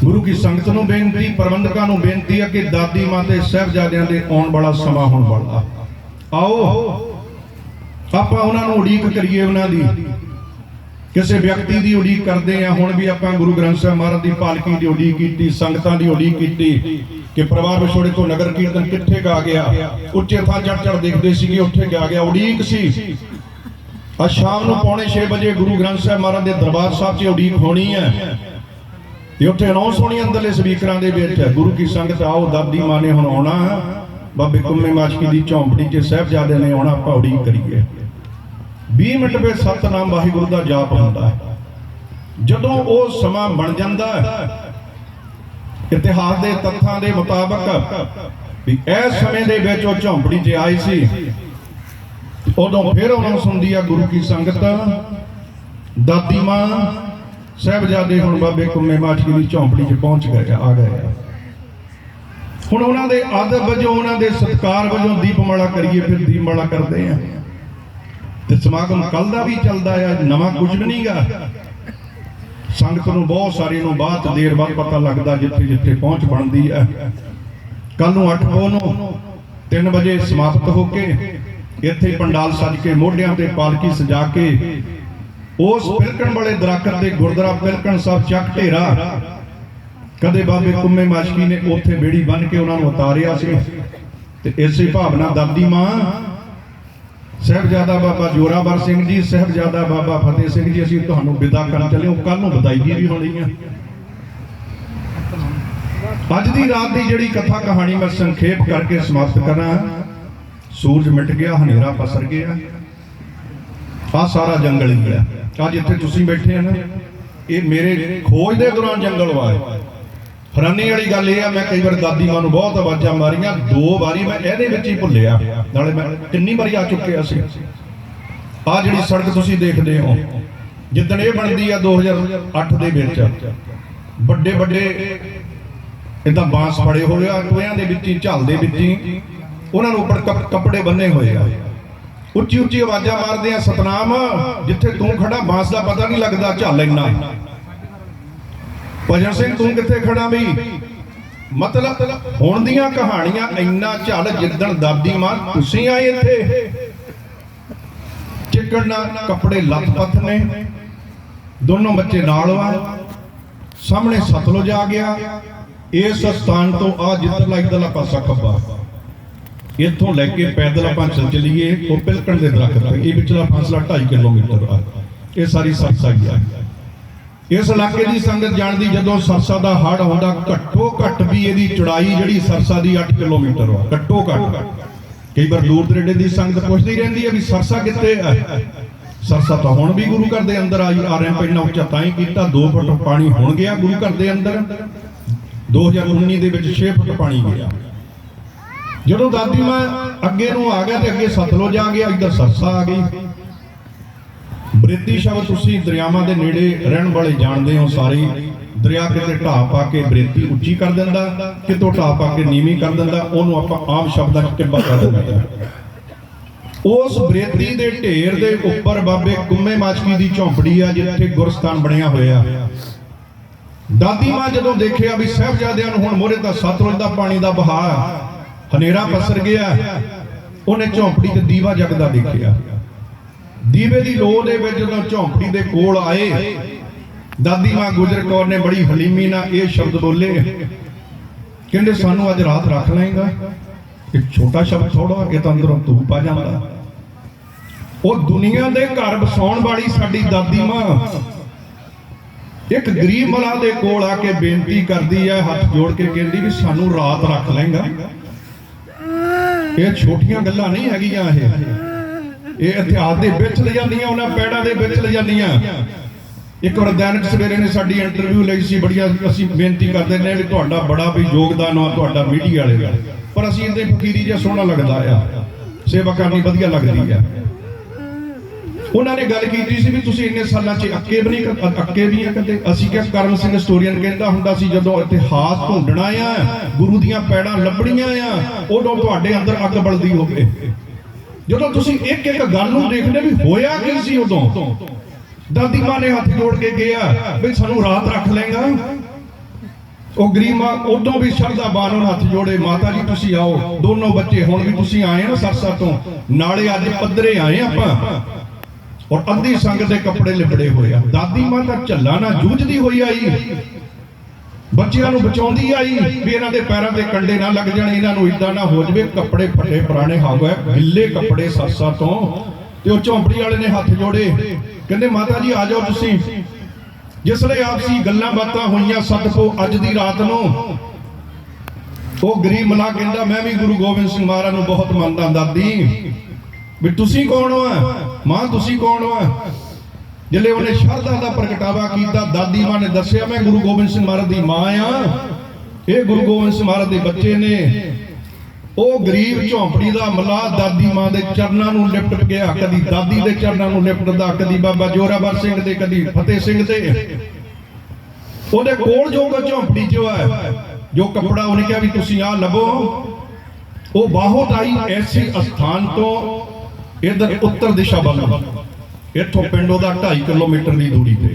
ਗੁਰੂ ਕੀ ਸੰਗਤ ਨੂੰ ਬੇਨਤੀ, ਪ੍ਰਬੰਧਕਾਂ ਨੂੰ ਬੇਨਤੀ ਹੈ ਕਿ ਦਾਦੀ ਮਾਂ ਤੇ ਸਹਿਬਜ਼ਾਦਿਆਂ ਦੇ ਆਉਣ ਵਾਲਾ ਸਮਾਂ ਹੋਣ ਵਾਲਾ ਆਓ, ਆਪਾਂ ਉਹਨਾਂ ਨੂੰ ਉਡੀਕ ਕਰੀਏ ਉਹਨਾਂ ਦੀ। ਕਿਸੇ ਵਿਅਕਤੀ ਦੀ ਉਡੀਕ ਕਰਦੇ ਆ ਹੁਣ ਵੀ ਆਪਾਂ ਗੁਰੂ ਗ੍ਰੰਥ ਸਾਹਿਬ ਮਹਾਰਾਜ ਦੀ ਪਾਲਕੀ ਦੀ ਉਡੀਕ ਕੀਤੀ, ਸੰਗਤਾਂ ਦੀ ਉਡੀਕ ਕੀਤੀ ਕਿ ਪਰਿਵਾਰ ਵਿਛੋੜੇ ਤੋਂ ਨਗਰ ਕੀਰਤਨ ਕਿੱਥੇ ਗਾ ਗਿਆ। ਉੱਚੇ ਥਾਂ ਚੜ ਚੜ ਦੇਖਦੇ ਸੀ ਕਿ ਉੱਥੇ ਗਾ ਗਿਆ। ਉਡੀਕ ਸੀ। ਅੱਜ ਸ਼ਾਮ ਨੂੰ ਪੌਣੇ 6 ਵਜੇ ਗੁਰੂ ਗ੍ਰੰਥ ਸਾਹਿਬ ਮਹਾਰਾਜ ਦੇ ਦਰਬਾਰ ਸਾਹਿਬ 'ਚ ਉਡੀਕ ਹੋਣੀ ਹੈ। ਤੇ ਉੱਥੇ ਅਨਾਉਂਸ ਹੋਣੀ ਅੰਦਰਲੇ ਸਪੀਕਰਾਂ ਦੇ ਵਿੱਚ ਗੁਰੂ ਕੀ ਸੰਗਤ ਆਓ, ਦਾਦੀ ਮਾਂ ਨੇ ਹੁਣ ਆਉਣਾ ਬਾਬੇ ਕੁੰਮੇ ਮਾਸ਼ਕੀ ਦੀ ਝੌਂਪੜੀ 'ਚ ਸਾਹਿਬਜ਼ਾਦੇ ਨੇ ਆਉਣਾ ਆਪਾਂ ਕਰੀਏ। 20 ਮਿੰਟ ਵਿੱਚ ਸਤਨਾਮ ਵਾਹਿਗੁਰੂ ਦਾ ਜਾਪ ਹੁੰਦਾ ਹੈ। ਜਦੋਂ ਉਹ ਸਮਾਂ ਬਣ ਜਾਂਦਾ ਹੈ, ਇਤਿਹਾਸ ਦੇ ਤੱਥਾਂ ਦੇ ਮੁਤਾਬਕ ਵੀ ਇਸ ਸਮੇਂ ਦੇ ਵਿੱਚ ਉਹ ਝੌਂਪੜੀ 'ਚ ਆਈ ਸੀ, ਉਦੋਂ ਫਿਰ ਉਹਨਾਂ ਸੁਣਦੀ ਆ ਗੁਰੂ ਕੀ ਸੰਗਤ, ਦਾਦੀ ਮਾਂ ਸਾਹਿਬਜ਼ਾਦੇ ਹੁਣ ਬਾਬੇ ਕੁੰਮੇ ਮਾਚਕੀ ਦੀ ਝੌਂਪੜੀ 'ਚ ਪਹੁੰਚ ਗਏ ਆ ਗਏ ਹੁਣ ਉਹਨਾਂ ਦੇ ਆਦਰ ਵਜੋਂ, ਉਹਨਾਂ ਦੇ ਸਤਿਕਾਰ ਵਜੋਂ ਦੀਪਮਾਲਾ ਕਰੀਏ, ਫਿਰ ਦੀਪਮਾਲਾ ਕਰਦੇ ਆ। ਤੇ ਸਮਾਗਮ ਕੱਲ ਦਾ ਵੀ ਚੱਲਦਾ ਆ, ਨਵਾਂ ਕੁਝ ਨਹੀਂਗਾ ਸੰਗਤ ਨੂੰ ਬਹੁਤ ਸਾਰੀ ਨੂੰ ਬਾਅਦ ਚ ਦੇਰ ਬਾਅਦ ਪਤਾ ਲੱਗਦਾ ਜਿੱਥੇ ਜਿੱਥੇ ਪਹੁੰਚ ਬਣਦੀ ਹੈ ਕੱਲ ਨੂੰ 8 ਪੋ ਨੂੰ 3 ਵਜੇ ਸਮਾਪਤ ਹੋ ਕੇ, ਇੱਥੇ ਪੰਡਾਲ ਸੱਜ ਕੇ ਮੋਢਿਆਂ ਤੇ ਪਾਲਕੀ ਸਜਾ ਕੇ ਉਸ ਪਿਲਕਣ ਵਾਲੇ ਦਰਖਤ ਤੇ ਗੁਰਦੁਆਰਾ ਪਿਲਕਣ ਸਾਹਿਬ ਚੱਕ ਢੇਰਾ। ਕਦੇ ਬਾਬੇ ਕੁੰਮੇ ਮਾਸ਼ਕੀ ਨੇ ਉੱਥੇ ਬੇੜੀ ਬੰਨ ਕੇ ਉਹਨਾਂ ਨੂੰ ਉਤਾਰਿਆ ਸੀ। ਤੇ ਇਸੇ ਭਾਵਨਾ ਦਾਦੀ ਮਾਂ। ਸਾਹਿਬਜ਼ਾਦਾ ਬਾਬਾ ਜੋਰਾਵਰ ਸਿੰਘ ਜੀ, ਸਾਹਿਬਜ਼ਾਦਾ ਬਾਬਾ ਫਤਿਹ ਸਿੰਘ ਜੀ, ਅਸੀਂ ਤੁਹਾਨੂੰ ਵਿਦਾ ਕਰਨ ਚੱਲੇ ਉਹ ਕੱਲ ਨੂੰ ਵਿਦਾਈ ਵੀ ਹੋਣੀ ਆ। ਅੱਜ ਦੀ ਰਾਤ ਦੀ ਜਿਹੜੀ ਕਥਾ ਕਹਾਣੀ ਮੈਂ ਸੰਖੇਪ ਕਰਕੇ ਸਮਾਪਤ ਕਰਾਂ। ਸੂਰਜ ਮਿਟ ਗਿਆ, ਹਨੇਰਾ ਪਸਰ ਗਿਆ। ਆ ਸਾਰਾ ਜੰਗਲ ਹੀ ਹੈ ਅੱਜ ਇੱਥੇ ਤੁਸੀਂ ਬੈਠੇ ਆ ਨਾ, ਇਹ ਮੇਰੇ ਖੋਜ ਦੇ ਦੌਰਾਨ ਜੰਗਲ ਵਾਏ ਹੈਰਾਨੀ ਵਾਲੀ ਗੱਲ ਇਹ ਆ, ਮੈਂ ਕਈ ਵਾਰ ਦਾਦੀ ਮਾਂ ਨੂੰ ਬਹੁਤ ਆਵਾਜ਼ਾਂ ਮਾਰੀਆਂ, ਦੋ ਵਾਰੀ ਮੈਂ ਇਹਦੇ ਵਿੱਚ ਹੀ ਭੁੱਲਿਆ, ਨਾਲੇ ਮੈਂ ਕਿੰਨੀ ਵਾਰੀ ਆ ਚੁੱਕਿਆ ਸੀ। ਆ ਜਿਹੜੀ ਸੜਕ ਤੁਸੀਂ ਦੇਖਦੇ ਹੋ, ਜਿੱਦਣ ਇਹ ਬਣਦੀ ਆ 2008 ਦੇ ਵਿੱਚ, ਵੱਡੇ ਵੱਡੇ ਇਦਾਂ ਬਾਂਸ ਫੜੇ ਹੋਏ ਆ, ਟੋਇਆਂ ਦੇ ਵਿੱਚ ਹੀ, ਝਾਲ ਦੇ ਵਿੱਚ ਹੀ, ਉਹਨਾਂ ਨੂੰ ਉੱਪਰ ਕੱਪੜੇ ਬੰਨੇ ਹੋਏ ਆ। ਉੱਚੀ ਉੱਚੀ ਆਵਾਜ਼ਾਂ ਮਾਰਦੇ ਆ ਸਤਨਾਮ, ਜਿੱਥੇ ਤੂੰ ਖੜਾ ਬਾਂਸ ਦਾ ਪਤਾ ਨਹੀਂ ਲੱਗਦਾ, ਝੱਲ ਇੰਨਾ। ਭਜਨ ਸਿੰਘ, ਤੂੰ ਕਿੱਥੇ ਖੜਾ ਬਈ? ਮਤਲਬ, ਹੁਣ ਦੀਆਂ ਕਹਾਣੀਆਂ ਇੰਨਾ ਝੱਲ ਜਿੱਦਣ ਦਾਦੀ ਮਾਂ, ਤੁਸੀਂ ਆਏ ਇੱਥੇ। ਚਿੱਕੜ ਨਾਲ ਕੱਪੜੇ ਲੱਤ-ਪੱਥ ਨੇ। ਦੋਨੋਂ ਬੱਚੇ ਨਾਲ ਆ ਸਾਹਮਣੇ ਸਤਲੁਜ ਆ ਗਿਆ। ਇਸ ਸਥਾਨ ਤੋਂ ਆ ਜਿੱਧਰਲਾ ਇਧਰਲਾ ਪਾਸਾ ਖੱਬਾ। ਇੱਥੋਂ ਲੈ ਕੇ ਪੈਦਲ ਆਪਾਂ ਚੱਲ ਚਲੀਏ, ਉਹ ਪਿਲਕਣ ਦੇ ਦਰਖਤ ਤੱਕ ਇਹ ਵਿਚਲਾ ਫਾਸਲਾ 2.5 ਕਿਲੋਮੀਟਰ ਆ। ਇਹ ਸਾਰੀ ਸਰਸਾ ਹੀ ਆ। ਇਸ ਇਲਾਕੇ ਦੀ ਸੰਗਤ ਜਾਣਦੀ ਜਦੋਂ ਸਰਸਾ ਦਾ ਹੜ ਆਉਂਦਾ ਘੱਟੋ ਘੱਟ ਵੀ ਇਹਦੀ ਚੌੜਾਈ ਜਿਹੜੀ ਸਰਸਾ ਦੀ 8 ਕਿਲੋਮੀਟਰ ਆ ਘੱਟੋ ਘੱਟ ਕਈ ਵਾਰ ਦੂਰ ਦਰੇਡੇ ਦੀ ਸੰਗਤ ਪੁੱਛਦੀ ਰਹਿੰਦੀ ਹੈ ਵੀ ਸਰਸਾ ਕਿੱਥੇ ਹੈ ਸਰਸਾ ਤਾਂ ਹੁਣ ਵੀ ਗੁਰੂ ਘਰ ਦੇ ਅੰਦਰ ਆਈ, ਆ ਰਿਹਾ ਪਹਿਲਾਂ ਉੱਚਾ ਤਾਂ ਹੀ ਕੀਤਾ 2 ਫੁੱਟ ਪਾਣੀ ਹੁਣ ਗਿਆ ਗੁਰੂ ਘਰ ਦੇ ਅੰਦਰ। 2019 ਦੇ ਵਿੱਚ 6 ਫੁੱਟ ਪਾਣੀ ਗਿਆ। ਜਦੋਂ ਦਾਦੀ ਮਾਂ ਅੱਗੇ ਨੂੰ ਆ ਗਿਆ ਤੇ ਅੱਗੇ ਸਤਲੁਜ ਆ ਗਿਆ, ਇੱਧਰ ਸਰਸਾ ਆ ਗਈ। ਬ੍ਰਿਤੀ ਸ਼ਬਦ ਤੁਸੀਂ ਦਰਿਆਵਾਂ ਦੇ ਨੇੜੇ ਰਹਿਣ ਵਾਲੇ ਜਾਣਦੇ ਹੋ ਸਾਰੇ। ਦਰਿਆ ਕਿਤੇ ਢਾਹ ਪਾ ਕੇ ਬ੍ਰਿਤੀ ਉੱਚੀ ਕਰ ਦਿੰਦਾ, ਕਿਤੋਂ ਢਾਹ ਪਾ ਕੇ ਨੀਵੀਂ ਕਰ ਦਿੰਦਾ, ਉਹਨੂੰ ਆਪਾਂ ਆਮ ਸ਼ਬਦਾਂ 'ਚ ਟਿੱਬਾ ਕਰ ਦਿੰਦੇ ਉਸ ਬ੍ਰਿਤੀ ਦੇ ਢੇਰ ਦੇ ਉੱਪਰ ਬਾਬੇ ਕੁੰਮੇ ਮਾਚਕੀ ਦੀ ਝੌਂਪੜੀ ਆ, ਜਿੱਥੇ ਗੁਰਸਥਾਨ ਬਣਿਆ ਹੋਇਆ। ਦਾਦੀ ਮਾਂ ਜਦੋਂ ਦੇਖਿਆ ਵੀ ਸਾਹਿਬਜ਼ਾਦਿਆਂ ਨੂੰ ਹੁਣ ਮੋਰੇ ਤਾਂ ਸਤਲੁਜ ਦਾ ਪਾਣੀ ਦਾ ਵਹਾਅ ਹਨੇਰਾ ਪਸਰ ਗਿਆ। ਉਹਨੇ ਝੌਂਪੜੀ ਤੇ ਦੀਵਾ ਜਗਦਾ ਦੇਖਿਆ। ਦੀਵੇ ਦੀ ਲੋ ਦੇ ਵਿੱਚ ਜਦੋਂ ਝੌਂਪੜੀ ਦੇ ਕੋਲ ਆਏ, ਦਾਦੀ ਮਾਂ ਗੁਜਰ ਕੌਰ ਨੇ ਬੜੀ ਹਲੀਮੀ ਨਾਲ ਇਹ ਸ਼ਬਦ ਬੋਲੇ। ਕਹਿੰਦੇ, ਸਾਨੂੰ ਅੱਜ ਰਾਤ ਰੱਖ ਲਏਗਾ। ਇੱਕ ਛੋਟਾ ਸ਼ਬਦ ਥੋੜਾ ਇਹ ਤਾਂ ਅੰਦਰੋਂ ਧੂਪ ਆ ਜਾਂਦਾ। ਉਹ ਦੁਨੀਆ ਦੇ ਘਰ ਵਸਾਉਣ ਵਾਲੀ ਸਾਡੀ ਦਾਦੀ ਮਾਂ ਇੱਕ ਗਰੀਬ ਮਲਾ ਦੇ ਕੋਲ ਆ ਕੇ ਬੇਨਤੀ ਕਰਦੀ ਹੈ ਹੱਥ ਜੋੜ ਕੇ ਕਹਿੰਦੀ ਵੀ ਸਾਨੂੰ ਰਾਤ ਰੱਖ ਲਏਗਾ। ਇਹ ਛੋਟੀਆਂ ਗੱਲਾਂ ਨਹੀਂ ਹੈਗੀਆਂ ਇਹ। ਇਹ ਇਤਿਹਾਸ ਦੇ ਵਿੱਚ ਲੈ ਜਾਂਦੀਆਂ, ਉਹਨਾਂ ਪੈੜਾਂ ਦੇ ਵਿੱਚ ਲੈ ਜਾਂਦੀਆਂ। ਇੱਕ ਵਾਰ ਦੈਨਿਕ ਸਵੇਰੇ ਨੇ ਸਾਡੀ ਇੰਟਰਵਿਊ ਲਈ ਸੀ, ਬੜੀਆਂ ਅਸੀਂ ਬੇਨਤੀ ਕਰਦੇ ਨੇ ਵੀ ਤੁਹਾਡਾ ਬੜਾ ਵੀ ਯੋਗਦਾਨ ਆ ਤੁਹਾਡਾ ਮੀਡੀਆ ਵਾਲੇ ਦਾ। ਪਰ ਅਸੀਂ ਇਹਦੇ ਫਕੀਰੀ ਜਿਹਾ ਸੋਹਣਾ ਲੱਗਦਾ ਆ। ਸੇਵਾ ਕਰਨੀ ਵਧੀਆ ਲੱਗਦੀ ਆ। ਉਹਨਾਂ ਨੇ ਗੱਲ ਕੀਤੀ ਸੀ ਵੀ ਤੁਸੀਂ ਇੰਨੇ ਸਾਲਾਂ 'ਚ ਅੱਕੇ ਵੀ ਨਹੀਂ ਅੱਕੇ ਵੀ ਆ ਕਦੇ। ਅਸੀਂ ਕਿਹਾ ਕਰਮ ਸਿੰਘ ਹਿਸਟੋਰੀਅਨ ਕਹਿੰਦਾ ਹੁੰਦਾ ਸੀ, ਜਦੋਂ ਇਤਿਹਾਸ ਢੂੰਡਣਾ ਆ, ਗੁਰੂ ਦੀਆਂ ਪੈੜਾਂ ਲੱਭਣੀਆਂ ਆ, ਉਦੋਂ ਤੁਹਾਡੇ ਅੰਦਰ ਅੱਗ ਬਲਦੀ ਹੋਵੇ। ਜਦੋਂ ਤੁਸੀਂ ਇੱਕ ਇੱਕ ਗੱਲ ਨੂੰ ਦੇਖਦੇ ਵੀ ਹੋਇਆ ਕੀ ਸੀ ਉਦੋਂ? ਦਾਦੀ ਮਾਂ ਨੇ ਹੱਥ ਜੋੜ ਕੇ ਗਿਆ ਵੀ ਸਾਨੂੰ ਰਾਤ ਰੱਖ ਲੇਗਾ ਉਹ ਗਰੀਬ ਉਦੋਂ ਵੀ ਸ਼ਰਧਾ ਬਾਨ ਹੱਥ ਜੋੜੇ, ਮਾਤਾ ਜੀ ਤੁਸੀਂ ਆਓ, ਦੋਨੋਂ ਬੱਚੇ ਹੁਣ ਵੀ ਤੁਸੀਂ ਆਏ ਨਾ ਸਰਸਾ ਤੋਂ। ਨਾਲੇ ਅੱਜ ਪੱਧਰੇ ਆਏ ਆਪਾਂ। ਔਰ ਅੱਧੀ ਸੰਗ ਦੇ ਕੱਪੜੇ ਲਿਪੜੇ ਹੋਏ ਆ। ਦਾਦੀ ਮਾਂ ਤਾਂ ਝੱਲਾ ਨਾਲ ਜੂਝਦੀ ਹੋਈ ਆਈ। ਬੱਚਿਆਂ ਨੂੰ ਬਚਾਉਂਦੀ ਆਈ ਵੀ ਇਹਨਾਂ ਦੇ ਪੈਰਾਂ ਤੇ ਕੰਡੇ ਨਾ ਲੱਗ ਜਾਣ, ਇਹਨਾਂ ਨੂੰ ਇਦਾਂ ਨਾ ਹੋ ਜਵੇ। ਕੱਪੜੇ ਫੱਟੇ ਪੁਰਾਣੇ ਹੋ ਗਏ ਗਿੱਲੇ ਕੱਪੜੇ ਸੱਸਾ ਤੋਂ। ਤੇ ਉਹ ਝੌਂਪੜੀ ਵਾਲੇ ਨੇ ਹੱਥ ਜੋੜੇ। ਕਹਿੰਦੇ, ਮਾਤਾ ਜੀ, ਆ ਜਾਓ ਤੁਸੀਂ। ਜਿਸ ਆਪਸੀ ਗੱਲਾਂ ਬਾਤਾਂ ਹੋਈਆਂ ਸਦਕੋ ਅੱਜ ਦੀ ਰਾਤ ਨੂੰ। ਉਹ ਗਰੀਬ ਮਲਾ ਕਹਿੰਦਾ, ਮੈਂ ਵੀ ਗੁਰੂ ਗੋਬਿੰਦ ਸਿੰਘ ਮਹਾਰਾਜ ਨੂੰ ਬਹੁਤ ਮੰਨਦਾ, ਦਾਦੀ। ਵੀ ਤੁਸੀਂ ਕੌਣ ਹੋ? ਮਾਂ, ਤੁਸੀਂ ਕੌਣ ਹੋ? ਜਿਹੜੇ ਉਹਨੇ ਸ਼ਰਧਾ ਦਾ ਪ੍ਰਗਟਾਵਾ ਕੀਤਾ, ਦਾਦੀ ਮਾਂ ਨੇ ਦੱਸਿਆ, ਮੈਂ ਗੁਰੂ ਗੋਬਿੰਦ ਸਿੰਘ ਮਹਾਰਾਜ ਦੀ ਮਾਂ ਆ। ਇਹ ਗੁਰੂ ਗੋਬਿੰਦ ਸਿੰਘ ਮਹਾਰਾਜ ਦੇ ਬੱਚੇ ਨੇ। ਉਹ ਗਰੀਬ ਝੌਂਪੜੀ ਦਾ ਮਲਾ ਦਾਦੀ ਮਾਂ ਦੇ ਚਰਨਾਂ ਨੂੰ ਲਿਪਟ ਗਿਆ। ਕਦੀ ਦਾਦੀ ਦੇ ਚਰਨਾਂ ਨੂੰ ਲਿਪਟਦਾ, ਕਦੀ ਬਾਬਾ ਜੋਰਾਵਰ ਸਿੰਘ ਦੇ, ਕਦੀ ਫਤਿਹ ਸਿੰਘ ਦੇ। ਉਹਦੇ ਕੋਲ ਜੋ ਕੋ ਝੌਂਪੜੀ ਚ ਹੈ, ਜੋ ਕੱਪੜਾ ਉਹਨੇ ਕਿਹਾ ਵੀ ਤੁਸੀਂ ਆ ਲਵੋ ਉਹ ਬਾਹੋਤ ਆਈ ਐਸੀ ਅਸਥਾਨ ਤੋਂ ਇਧਰ ਉੱਤਰ ਦਿਸ਼ਾ ਵੱਲ ਇੱਥੋਂ ਪਿੰਡ ਉਹਦਾ 2.5 ਕਿਲੋਮੀਟਰ ਦੀ ਦੂਰੀ ਤੇ।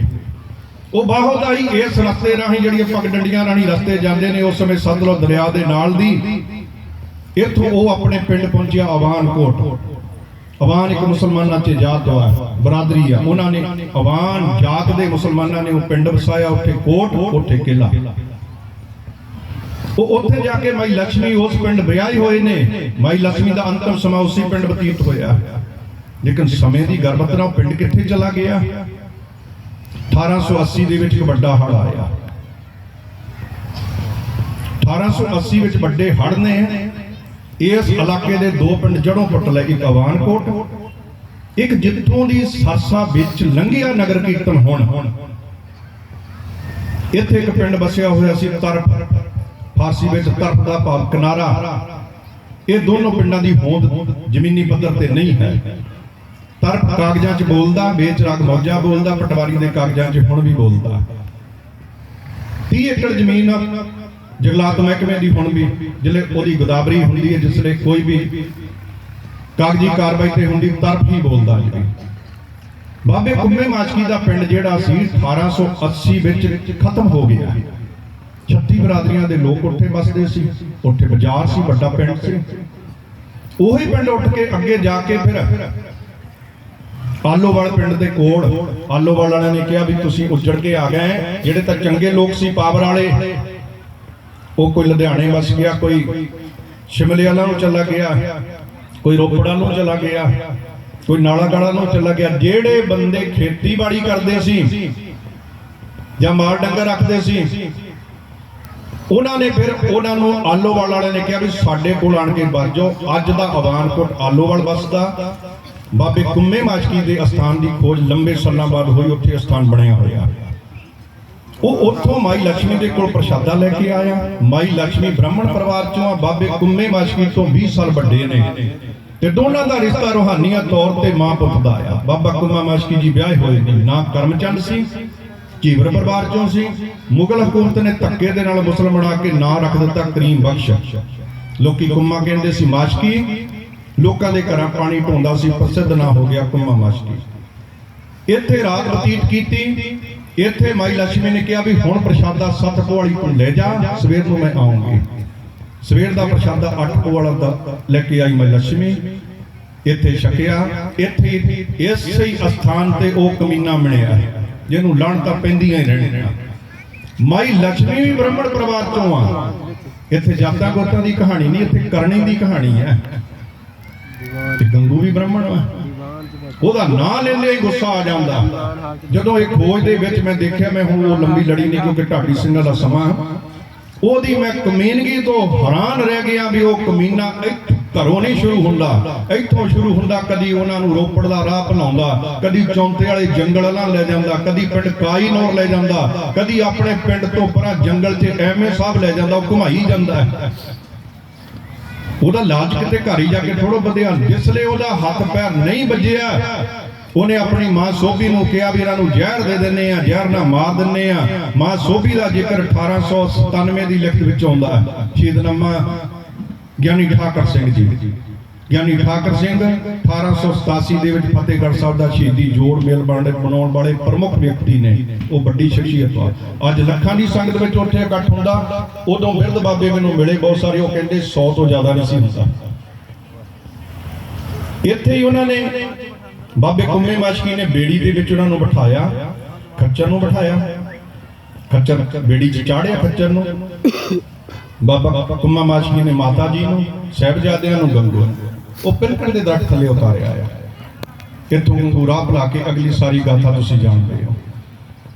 ਉਹ ਬਾਹੋਤ ਆਈ ਇਸ ਰਸਤੇ ਰਾਹੀਂ ਜਿਹੜੀਆਂ ਪਗਡੰਡੀਆਂ ਰਾਹੀਂ ਰਸਤੇ ਜਾਂਦੇ ਨੇ, ਉਸ ਸਮੇਂ ਸਤਲੁਜ ਦਰਿਆ ਦੇ ਨਾਲ ਦੀ। ਇੱਥੋਂ ਉਹ ਆਪਣੇ ਪਿੰਡ ਪਹੁੰਚਿਆ ਅਵਾਨਕੋਟ। ਅਵਾਨ ਇੱਕ ਮੁਸਲਮਾਨਾਂ 'ਚ ਜਾਤ ਹੈ, ਬਰਾਦਰੀ ਆ। ਉਹਨਾਂ ਨੇ ਅਵਾਨ ਜਾਤ ਦੇ ਮੁਸਲਮਾਨਾਂ ਨੇ ਉਹ ਪਿੰਡ ਵਸਾਇਆ, ਉੱਥੇ ਕੋਟ, ਉੱਥੇ ਕਿਲਾ ਉਹ ਉੱਥੇ ਜਾ ਕੇ ਮਾਈ ਲక్ష్ਮੀ ਉਸ ਪਿੰਡ ਵਿਆਹੀ ਹੋਏ ਨੇ। ਮਾਈ ਲక్ష్ਮੀ ਦਾ ਅੰਤਮ ਸਮਾਂ ਉਸੇ ਪਿੰਡ ਬਤੀਤ ਹੋਇਆ। ਲੇਕਿਨ ਸਮੇਂ ਦੀ ਗਰਬਤ ਨਾਲ ਪਿੰਡ ਕਿੱਥੇ ਚਲਾ ਗਿਆ? 1880 ਦੇ ਵਿੱਚ ਇੱਕ ਵੱਡਾ ਹੜ ਆਇਆ। 1880 ਵਿੱਚ ਵੱਡੇ ਹੜ ਨੇ। ਇਸ ਇਲਾਕੇ ਦੇ ਦੋ ਪਿੰਡ ਜੜੋਂ ਪੁੱਟ ਲੈ ਇੱਕ ਕਵਾਨਕੋਟ ਇੱਕ ਜਿੱਥੋਂ ਦੀ ਸਰਸਾ ਵਿੱਚ ਲੰਘਿਆ ਨਗਰ ਕੀਰਤਨ ਹੁਣ। ਇੱਥੇ ਇੱਕ ਪਿੰਡ ਬਸਿਆ ਹੋਇਆ ਸੀ ਤਰਫ ਫਾਰਸੀ ਵਿੱਚ ਤਰਫ ਦਾ ਭਾਵ ਕਿਨਾਰਾ। ਇਹ ਦੋਨੋਂ ਪਿੰਡਾਂ ਦੀ ਹੋਂਦ ਜ਼ਮੀਨੀ ਪੱਧਰ ਤੇ ਨਹੀਂ ਹੈ। ਤਰਫ ਕਾਗਜ਼ਾਂ 'ਚ ਬੋਲਦਾ ਵੇਚ ਰਗ ਮੌਜਾ ਬੋਲਦਾ, ਪਟਵਾਰੀ ਦੇ ਕਾਗਜ਼ਾਂ 'ਚ ਹੁਣ ਵੀ ਬੋਲਦਾ। 30 ਏਕੜ ਜ਼ਮੀਨ ਜੰਗਲਾਤ ਮਹਿਕਮੇ ਦੀ ਹੁਣ ਵੀ, ਜਿਲੇ ਉਹਦੀ ਗੋਦਾਵਰੀ ਹੁੰਦੀ ਹੈ, ਜਿਸ ਕੋਈ ਵੀ ਕਾਗਜ਼ੀ ਕਾਰਵਾਈ ਤੇ ਹੁੰਦੀ ਤਰਫ ਹੀ ਬੋਲਦਾ ਜੀ ਬਾਬੇ ਕੁੰਮੇ ਮਾਚਕੀ ਦਾ ਪਿੰਡ ਜਿਹੜਾ ਸੀ 1880 ਵਿੱਚ ਖਤਮ ਹੋ ਗਿਆ। 36 ਬਰਾਦਰੀਆਂ ਦੇ ਲੋਕ ਉੱਥੇ ਵੱਸਦੇ ਸੀ, ਉੱਥੇ ਬਾਜ਼ਾਰ ਸੀ, ਵੱਡਾ ਪਿੰਡ ਸੀ। ਉਹੀ ਪਿੰਡ ਉੱਠ ਕੇ ਅੱਗੇ ਜਾ ਕੇ ਫਿਰ ਆਲੋਵਾਲ ਪਿੰਡ ਦੇ ਕੋਲ ਆਲੋਵਾਲ ਵਾਲਿਆਂ ਨੇ ਕਿਹਾ ਵੀ ਤੁਸੀਂ ਉੱਜੜ ਕੇ ਆ ਗਏ, ਜਿਹੜੇ ਤਾਂ ਚੰਗੇ ਲੋਕ ਸੀ ਪਾਵਰ ਵਾਲੇ, ਉਹ ਕੋਈ ਲੁਧਿਆਣੇ ਵਸ ਗਿਆ, ਕੋਈ ਸ਼ਿਮਲੇ ਵਾਲਾ ਨੂੰ ਚਲਾ ਗਿਆ, ਕੋਈ ਰੋਪੜਾ ਨੂੰ ਚਲਾ ਗਿਆ, ਕੋਈ ਨਾਲਾ ਗਾਲਾ ਨੂੰ ਚਲਾ ਗਿਆ। ਜਿਹੜੇ ਬੰਦੇ ਖੇਤੀਬਾੜੀ ਕਰਦੇ ਸੀ ਜਾਂ ਮਾਲ ਡੰਗਰ ਰੱਖਦੇ ਸੀ ਉਹਨਾਂ ਨੇ ਫਿਰ ਉਹਨਾਂ ਨੂੰ ਆਲੋਵਾਲ ਵਾਲਿਆਂ ਨੇ ਕਿਹਾ ਵੀ ਸਾਡੇ ਕੋਲ ਆਣ ਕੇ ਵਸ ਜਾਓ। ਅੱਜ ਦਾ ਆਵਾਨਕੋਟ ਆਲੋਵਾਲ ਵਸਦਾ ਬਾਬੇ ਕੁੰਮੇ ਮਾਸਕੀ ਦੇ ਅਸਥਾਨ ਦੀ ਖੋਜ ਲੰਬੇ ਸਾਲਾਂ ਬਾਅਦ ਹੋਈ, ਉੱਥੇ ਅਸਥਾਨ ਬਣਿਆ ਹੋਇਆ। ਉਹ ਉੱਥੋਂ ਮਾਈ ਲక్ష్ਮੀ ਦੇ ਕੋਲ ਪ੍ਰਸ਼ਾਦਾ ਲੈ ਕੇ ਆਇਆ। ਮਾਈ ਲక్ష్ਮੀ ਬ੍ਰਾਹਮਣ ਪਰਿਵਾਰ ਚੋਂ ਆ, ਬਾਬੇ ਕੁੰਮੇ ਮਾਸਕੀ ਤੋਂ 20 ਸਾਲ ਵੱਡੇ ਨੇ। ਤੇ ਦੋਨਾਂ ਦਾ ਰਿਸ਼ਤਾ ਰੋਹਾਨੀਆ ਤੌਰ ਤੇ ਮਾਂ ਪੁੱਤ ਦਾ ਆਇਆ। ਬਾਬਾ ਕੁੰਮਾ ਮਾਸਕੀ ਜੀ ਵਿਆਹੇ ਹੋਏ ਨੇ, ਨਾ ਕਰਮਚੰਦ ਸਿੰਘ ਘੀਵਰ ਪਰਿਵਾਰ ਚੋਂ ਸੀ? ਮੁਗਲ ਹਕੂਮਤ ਨੇ ਧੱਕੇ ਦੇ ਨਾਲ ਮੁਸਲਮ ਬਣਾ ਕੇ ਨਾਂ ਰੱਖ ਦਿੱਤਾ ਕਰੀਮ ਬਖਸ਼। ਲੋਕੀ ਕੁੰਮਾ ਕਹਿੰਦੇ ਸੀ ਮਾਸ਼ਕੀ ਲੋਕਾਂ ਦੇ ਘਰਾਂ ਪਾਣੀ ਢੋਂਦਾ ਸੀ, ਪ੍ਰਸਿੱਧ ਨਾ ਹੋ ਗਿਆ ਕੁੰਮਾ ਮਾਸ਼ਕੀ ਇੱਥੇ ਰਾਤ ਬਤੀਤ ਕੀਤੀ। ਇੱਥੇ ਮਾਈ ਲక్ష్ਮੀ ਨੇ ਕਿਹਾ ਵੀ ਹੁਣ ਪ੍ਰਸ਼ਾਦਾ ਸੱਤ ਕੋਵਾਲੀ ਤੋਂ ਲੈ ਜਾ, ਸਵੇਰ ਨੂੰ ਮੈਂ ਆਉਂਗੀ ਸਵੇਰ ਦਾ ਪ੍ਰਸ਼ਾਦਾ ਅੱਠ ਕੋਵਾਲਾ ਦਾ ਲੈ ਕੇ ਆਈ ਮਾਈ ਲక్ష్ਮੀ। ਇੱਥੇ ਛਕਿਆ। ਇੱਥੇ ਇਸੇ ਹੀ ਸਥਾਨ ਤੇ ਉਹ ਕਮੀਨਾ ਮਿਲਿਆ ਜਿਹਨੂੰ ਲਣ ਤਾਂ ਪੈਂਦੀਆਂ ਹੀ ਰਹਿਣੀਆਂ। ਮਾਈ ਲక్ష్ਮੀ ਵੀ ਬ੍ਰਾਹਮਣ ਪਰਿਵਾਰ ਤੋਂ ਆ। ਇੱਥੇ ਜਾਤਾਂ ਗੋਤਾਂ ਦੀ ਕਹਾਣੀ ਨਹੀਂ, ਇੱਥੇ ਕਰਨੀ ਦੀ ਕਹਾਣੀ ਹੈ। ਤੇ ਗੰਗੂ ਵੀ ਬ੍ਰਾਹਮਣ ਆ। ਉਹਦਾ ਨਾਂ ਲੈਂਦੇ ਹੀ ਗੁੱਸਾ ਆ ਜਾਂਦਾ। ਜਦੋਂ ਇਹ ਖੋਜ ਦੇ ਵਿੱਚ ਮੈਂ ਦੇਖਿਆ, ਮੈਂ ਹੁਣ ਉਹ ਲੰਬੀ ਲੜੀ ਨਹੀਂ, ਕਿਉਂਕਿ ਢਾਡੀ ਸਿੰਘਾਂ ਦਾ ਸਮਾਂ। ਉਹਦੀ ਮੈਂ ਕਮੀਨਗੀ ਤੋਂ ਹੈਰਾਨ ਰਹਿ ਗਿਆ ਵੀ ਉਹ ਕਮੀਨਾ ਇੱਥੋਂ ਘਰੋਂ ਨਹੀਂ ਸ਼ੁਰੂ ਹੁੰਦਾ। ਇੱਥੋਂ ਸ਼ੁਰੂ ਹੁੰਦਾ, ਕਦੀ ਉਹਨਾਂ ਨੂੰ ਰੋਪੜ ਦਾ ਰਾਹ ਭਲਾਉਂਦਾ ਕਦੀ ਚੌਂਤੇ ਵਾਲੇ ਜੰਗਲ ਨਾਲ ਲੈ ਜਾਂਦਾ, ਕਦੀ ਪਿੰਡ ਕਾਈਨੌਰ ਲੈ ਜਾਂਦਾ, ਕਦੀ ਆਪਣੇ ਪਿੰਡ ਤੋਂ ਪਰਾਂ ਜੰਗਲ 'ਚ ਐਵੇਂ ਸਾਹਿਬ ਲੈ ਜਾਂਦਾ, ਉਹ ਘੁਮਾਈ ਜਾਂਦਾ। ਉਹਦਾ ਲਾਜ ਕਿਤੇ ਘਰ ਹੀ ਜਾ ਕੇ ਥੋੜੋ ਵਧਿਆ, ਜਿਸ ਲਈ ਉਹਦਾ ਹੱਥ ਪੈਰ ਨਹੀਂ ਵੱਜਿਆ। ਉਹਨੇ ਆਪਣੀ ਮਾਂ ਸੋਭੀ ਨੂੰ ਕਿਹਾ ਵੀ ਇਹਨਾਂ ਨੂੰ ਜ਼ਹਿਰ ਦੇ ਦਿੰਨੇ ਆ ਜ਼ਹਿਰ ਨਾਲ ਮਾਰ ਦਿੰਨੇ ਆ ਮਾਂ ਸੋਭੀ ਦਾ ਜ਼ਿਕਰ 1897 ਦੀ ਲਿਖਤ ਵਿੱਚ ਆਉਂਦਾ ਹੈ। ਸ਼ਹੀਦਨਾਮਾ ਗਿਆਨੀ ਠਾਕਰ ਸਿੰਘ ਜੀ। ਗਿਆਨੀ ਠਾਕਰ ਸਿੰਘ 1887 ਦੇ ਵਿੱਚ ਫਤਿਹਗੜ੍ਹ ਸਾਹਿਬ ਦਾ ਸ਼ਹੀਦੀ ਜੋੜ ਮੇਲ ਬਣਾਉਣ ਵਾਲੇ ਪ੍ਰਮੁੱਖ ਵਿਅਕਤੀ ਨੇ, ਉਹ ਵੱਡੀ ਸ਼ਖਸੀਅਤ ਆ। ਅੱਜ ਲੱਖਾਂ ਦੀ ਸੰਗਤ ਵਿੱਚ ਉੱਥੇ ਇਕੱਠ ਹੁੰਦਾ, ਉਦੋਂ ਬਿਰਧ ਬਾਬੇ ਮੈਨੂੰ ਮਿਲੇ, ਬਹੁਤ ਸਾਰੇ ਉਹ ਕਹਿੰਦੇ 100 ਤੋਂ ਜ਼ਿਆਦਾ ਨਹੀਂ ਸੀ ਹੁੰਦਾ। ਇੱਥੇ ਹੀ ਉਹਨਾਂ ਨੇ ਬਾਬੇ ਕੁੰਮੇ ਮਾਸ਼ਕੀ ਨੇ ਬੇੜੀ ਦੇ ਵਿੱਚ ਉਹਨਾਂ ਨੂੰ ਬਿਠਾਇਆ, ਖੱਚਰ ਨੂੰ ਬਿਠਾਇਆ। ਖੱਚਰ ਬੇੜੀ 'ਚ ਚਾੜਿਆ ਖੱਚਰ ਨੂੰ। ਬਾਬਾ ਕੁੰਮਾ ਮਾਸ਼ਕੀ ਨੇ ਮਾਤਾ ਜੀ ਨੂੰ, ਸਹਿਬਜ਼ਾਦਿਆਂ ਨੂੰ ਗੰਗੂ ਉਹ ਪਿਲਕਣ ਦੇ ਦਰਖਤ ਥੱਲੇ ਉਤਾਰਿਆ ਆ। ਇੱਥੋਂ ਪੂਰਾ ਭਲਾ ਕੇ ਅਗਲੀ ਸਾਰੀ ਗਾਥਾ ਤੁਸੀਂ ਜਾਣਦੇ ਹੋ।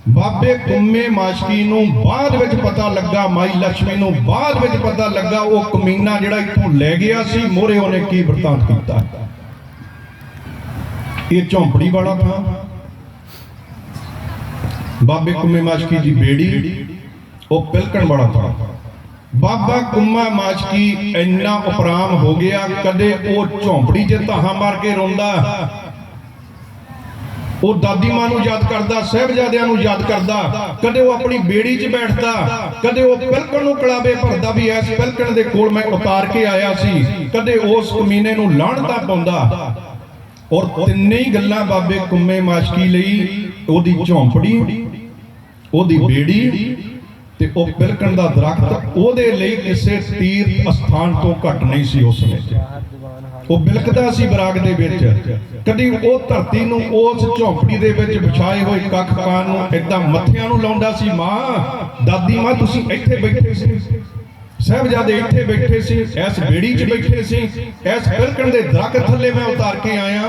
ਬਾਬੇ ਕੁੰਮੇ ਮਾਸ਼ਕੀ ਨੂੰ ਬਾਅਦ ਵਿੱਚ ਪਤਾ ਲੱਗਾ, ਮਾਈ ਲక్ష్ਮੀ ਨੂੰ ਬਾਅਦ ਵਿੱਚ ਪਤਾ ਲੱਗਾ, ਉਹ ਕਮੀਨਾ ਜਿਹੜਾ ਇੱਥੋਂ ਲੈ ਗਿਆ ਸੀ ਮੋਹਰੇ ਉਹਨੇ ਕੀ ਵਰਤਾਂਤ ਕੀਤਾ? ਇਹ ਝੌਂਪੜੀ ਵਾਲਾ ਥਾਂ। ਬਾਬੇ ਕੁੰਮੇ ਮਾਸ਼ਕੀ ਦੀ ਬੇੜੀ, ਉਹ ਪਿਲਕਣ ਵਾਲਾ ਥਾਂ। ਬਾਬਾ ਕੁੰਮਾ ਮਾਸ਼ਕੀ ਇੰਨਾ ਉਪਰਾਮ ਹੋ ਗਿਆ, ਕਦੇ ਉਹ ਝੌਂਪੜੀ 'ਚ ਧਾਹਾਂ ਮਾਰ ਕੇ ਰੋਂਦਾ। ਉਹ ਦਾਦੀ ਮਾਂ ਨੂੰ ਯਾਦ ਕਰਦਾ, ਸਹਿਬਜ਼ਾਦਿਆਂ ਨੂੰ ਯਾਦ ਕਰਦਾ, ਕਦੇ ਉਹ ਆਪਣੀ ਬੇੜੀ 'ਚ ਬੈਠਦਾ, ਕਦੇ ਉਹ ਪਿਲਕਣ ਨੂੰ ਕਲਾਵੇ ਭਰਦਾ ਵੀ ਐਸ ਪਿਲਕਣ ਦੇ ਕੋਲ ਮੈਂ ਉਤਾਰ ਕੇ ਆਇਆ ਸੀ, ਕਦੇ ਉਸ ਕਮੀਨੇ ਨੂੰ ਲਾਹਣਤਾ ਪਾਉਂਦਾ। ਔਰ ਤਿੰਨੇ ਹੀ ਗੱਲਾਂ ਬਾਬੇ ਕੁੰਮੇ ਮਾਸ਼ਕੀ ਲਈ, ਉਹਦੀ ਝੌਂਪੜੀ, ਉਹਦੀ ਬੇੜੀ ਤੇ ਉਹ ਪਿਲਕਣ ਦਾ ਦਰਖਤ ਉਹਦੇ ਲਈ ਕਿਸੇ ਤੀਰਥ ਅਸਥਾਨ ਤੋਂ ਘੱਟ ਨਹੀਂ ਸੀ ਉਸ ਵਿੱਚ। ਉਹ ਬਿਲਕਦਾ ਸੀ ਬਰਾਗ ਦੇ ਵਿੱਚ। ਕਦੀ ਉਹ ਧਰਤੀ ਨੂੰ ਉਸ ਝੌਂਪੜੀ ਦੇ ਵਿੱਚ ਵਿਛਾਏ ਹੋਏ ਕੱਖ ਕਾਨ ਨੂੰ ਇਦਾਂ ਮੱਥਿਆਂ ਨੂੰ ਲਾਉਂਦਾ ਸੀ, ਮਾਂ, ਦਾਦੀ, ਮਾਂ, ਤੁਸੀਂ ਇੱਥੇ ਬੈਠੇ ਸੀ। ਸਾਹਿਬਜ਼ਾਦੇ ਇੱਥੇ ਬੈਠੇ ਸੀ। ਇਸ ਬੇੜੀ 'ਚ ਬੈਠੇ ਸੀ। ਇਸ ਪਿਲਕਣ ਦੇ ਦਰਖਤ ਥੱਲੇ ਮੈਂ ਉਤਾਰ ਕੇ ਆਇਆ।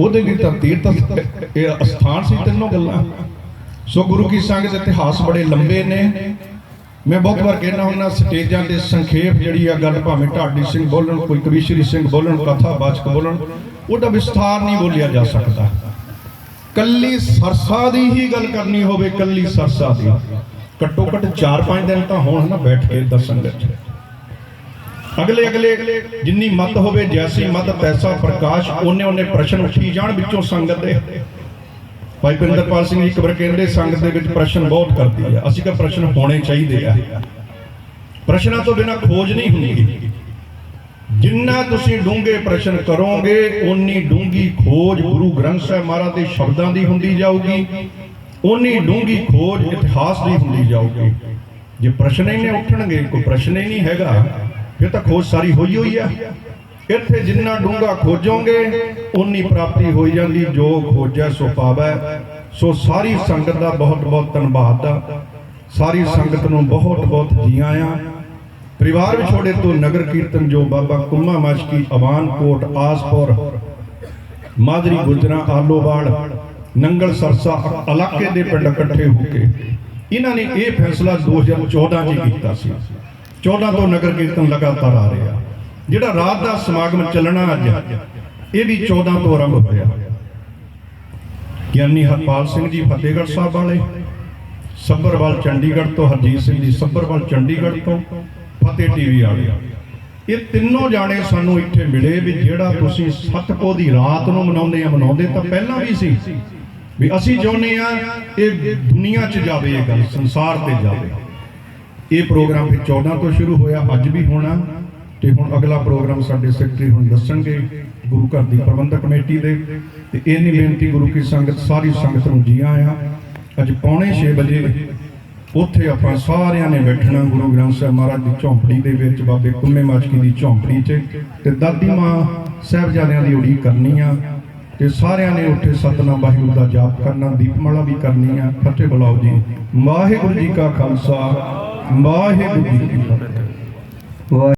ਉਹਦੇ ਲਈ ਤਾਂ ਤੀਰਥ ਅਸਥਾਨ ਸੀ ਤਿੰਨੋਂ ਗੱਲਾਂ। ਸੋ ਗੁਰੂ ਕੀ ਸੰਗਤ ਇਤਿਹਾਸ ਬੜੇ ਲੰਬੇ ਨੇ। ਮੈਂ ਬਹੁਤ ਵਾਰ ਕਹਿਣਾ ਹੁੰਦਾ, ਸਟੇਜਾਂ ਤੇ ਸੰਖੇਪ ਜਿਹੜੀ ਆ ਗੱਲ ਭਾਵੇਂ ਢਾਡੀ ਸਿੰਘ ਬੋਲਣ, ਕੋਈ ਕਵੀਸ਼ਰੀ ਸਿੰਘ ਬੋਲਣ, ਕਥਾ ਬਾਚਕ ਬੋਲਣ, ਉਹਦਾ ਵਿਸਥਾਰ ਨਹੀਂ ਬੋਲਿਆ ਜਾ ਸਕਦਾ। ਕੱਲੀ ਸਰਸਾ ਦੀ ਹੀ ਗੱਲ ਕਰਨੀ ਹੋਵੇ, ਕੱਲੀ ਸਰਸਾ ਦੀ। ਘੱਟੋ ਘੱਟ 4-5 ਦਿਨ ਤਾਂ ਹੋਣ ਨਾ, ਬੈਠ ਕੇ ਦਰਸ਼ਨ ਵਿੱਚ। ਅਗਲੇ ਅਗਲੇ, ਜਿੰਨੀ ਮਤ ਹੋਵੇ, ਜੈਸੀ ਮਤ ਤੈਸਾ ਪ੍ਰਕਾਸ਼ ਉਹਨੇ ਉਹਨੇ ਪ੍ਰਸ਼ਨ ਉੱਠੀ ਜਾਣ ਵਿੱਚੋਂ ਸੰਗਤ ਦੇ। ਭਾਈ ਪਿੰਦਰਪਾਲ ਸਿੰਘ ਜੀ ਕਬਰ ਕਹਿੰਦੇ ਸੰਗਤ ਦੇ ਵਿੱਚ ਪ੍ਰਸ਼ਨ ਬਹੁਤ ਕਰਦੀ ਹੈ ਅਸੀਂ ਕਿਹਾ ਪ੍ਰਸ਼ਨ ਹੋਣੇ ਚਾਹੀਦੇ ਆ। ਪ੍ਰਸ਼ਨਾਂ ਤੋਂ ਬਿਨਾ ਖੋਜ ਨਹੀਂ ਹੁੰਦੀ। ਜਿੰਨਾ ਤੁਸੀਂ ਡੂੰਘੇ ਪ੍ਰਸ਼ਨ ਕਰੋਗੇ, ਓਨੀ ਡੂੰਘੀ ਖੋਜ ਗੁਰੂ ਗ੍ਰੰਥ ਸਾਹਿਬ ਮਹਾਰਾਜ ਦੇ ਸ਼ਬਦਾਂ ਦੀ ਹੁੰਦੀ ਜਾਊਗੀ। ਓਨੀ ਡੂੰਘੀ ਖੋਜ ਇਤਿਹਾਸ ਦੀ ਹੁੰਦੀ ਜਾਊਗੀ। ਜੇ ਪ੍ਰਸ਼ਨ ਹੀ ਨਹੀਂ ਉੱਠਣਗੇ, ਕੋਈ ਪ੍ਰਸ਼ਨ ਹੀ ਨਹੀਂ ਹੈਗਾ, ਫਿਰ ਤਾਂ ਖੋਜ ਸਾਰੀ ਹੋਈ ਹੋਈ ਆ। ਇੱਥੇ ਜਿੰਨਾ ਡੂੰਘਾ ਖੋਜੋਗੇ, ਉਨੀ ਪ੍ਰਾਪਤੀ ਹੋਈ ਜਾਂਦੀ, ਜੋ ਖੋਜੈ ਸੋ ਪਾਵੈ। ਸੋ ਸਾਰੀ ਸੰਗਤ ਦਾ ਬਹੁਤ ਬਹੁਤ ਧੰਨਵਾਦ ਆ। ਸਾਰੀ ਸੰਗਤ ਨੂੰ ਬਹੁਤ ਬਹੁਤ ਜੀ ਆਇਆਂ ਪਰਿਵਾਰ ਵਿਛੋੜੇ ਤੋਂ ਨਗਰ ਕੀਰਤਨ ਜੋ ਬਾਬਾ ਕੁੰਮਾ ਮਾਸ਼ਕੀ, ਅਵਾਨ ਕੋਟ, ਆਸਪੁਰ, ਮਾਦਰੀ ਗੁਜਰਾ, ਆਲੋਵਾਲ, ਨੰਗਲ ਸਰਸਾ, ਇਲਾਕੇ ਦੇ ਪਿੰਡ ਇਕੱਠੇ ਹੋ ਕੇ। ਇਹਨਾਂ ਨੇ ਇਹ ਫੈਸਲਾ 2014 'ਚ ਕੀਤਾ ਸੀ। 14 ਤੋਂ ਨਗਰ ਕੀਰਤਨ ਲਗਾਤਾਰ ਆ ਰਿਹਾ। ਜਿਹੜਾ ਰਾਤ ਦਾ ਸਮਾਗਮ ਚੱਲਣਾ ਅੱਜ, ਇਹ ਵੀ 14 ਤੋਂ ਆਰੰਭ ਹੋਇਆ। ਗਿਆਨੀ ਹਰਪਾਲ ਸਿੰਘ ਜੀ ਫਤਿਹਗੜ੍ਹ ਸਾਹਿਬ ਵਾਲੇ ਸੱਬਰਵਾਲ ਚੰਡੀਗੜ੍ਹ ਤੋਂ ਹਰਜੀਤ ਸਿੰਘ ਜੀ ਸੱਬਰਵਾਲ ਚੰਡੀਗੜ੍ਹ ਤੋਂ ਫਤਿਹ ਟੀਵੀ ਵਾਲੇ। ਇਹ ਤਿੰਨੋਂ ਜਾਣੇ ਸਾਨੂੰ ਇੱਥੇ ਮਿਲੇ ਵੀ ਜਿਹੜਾ ਤੁਸੀਂ ਸਤਪੋ ਦੀ ਰਾਤ ਨੂੰ ਮਨਾਉਂਦੇ ਆ, ਮਨਾਉਂਦੇ ਤਾਂ ਪਹਿਲਾਂ ਵੀ ਸੀ। ਵੀ ਅਸੀਂ ਚਾਹੁੰਦੇ ਆ ਇਹ ਦੁਨੀਆ 'ਚ ਜਾਵੇ ਇਹ ਗੱਲ, ਸੰਸਾਰ ਤੇ ਜਾਵੇ। ਇਹ ਪ੍ਰੋਗਰਾਮ ਫਿਰ 14 ਤੋਂ ਸ਼ੁਰੂ ਹੋਇਆ, ਅੱਜ ਵੀ ਹੋਣਾ। ਤੇ ਹੁਣ ਅਗਲਾ ਪ੍ਰੋਗਰਾਮ ਸਾਡੇ ਸੈਕਟਰੀ ਹੁਣ ਦੱਸਣਗੇ ਗੁਰੂ ਘਰ ਦੀ ਪ੍ਰਬੰਧਕ ਕਮੇਟੀ ਦੇ। ਤੇ ਇਹਨੀ ਬੇਨਤੀ ਗੁਰੂ ਕੀ ਸੰਗਤ, ਸਾਰੀ ਸੰਗਤ ਨੂੰ ਜੀ ਆਇਆਂ। ਅੱਜ ਪੌਣੇ 6 ਵਜੇ ਉੱਥੇ ਆਪਾਂ ਸਾਰਿਆਂ ਨੇ ਬੈਠਣਾ ਗੁਰੂ ਗ੍ਰੰਥ ਸਾਹਿਬ ਮਹਾਰਾਜ ਦੀ ਝੌਂਪੜੀ ਦੇ ਵਿੱਚ, ਬਾਬੇ ਕੁੰਮੇ ਮਾਚਕੀ ਦੀ ਝੌਂਪੜੀ 'ਚ। ਤੇ ਦਾਦੀ ਮਾਂ ਸਾਹਿਬਜ਼ਾਦਿਆਂ ਦੀ ਉਡੀਕ ਕਰਨੀ ਆ। ਤੇ ਸਾਰਿਆਂ ਨੇ ਉੱਥੇ ਸਤਨਾਮ ਵਾਹਿਗੁਰੂ ਦਾ ਜਾਪ ਕਰਨਾ, ਦੀਪਮਾਲਾ ਵੀ ਕਰਨੀ ਆ। ਫਤਿਹ ਬੁਲਾਓ ਜੀ। ਵਾਹਿਗੁਰੂ ਜੀ ਕਾ ਖਾਲਸਾ, ਵਾਹਿਗੁਰੂ ਜੀ ਕੀ ਫਤਿਹ। ਵਾਹਿ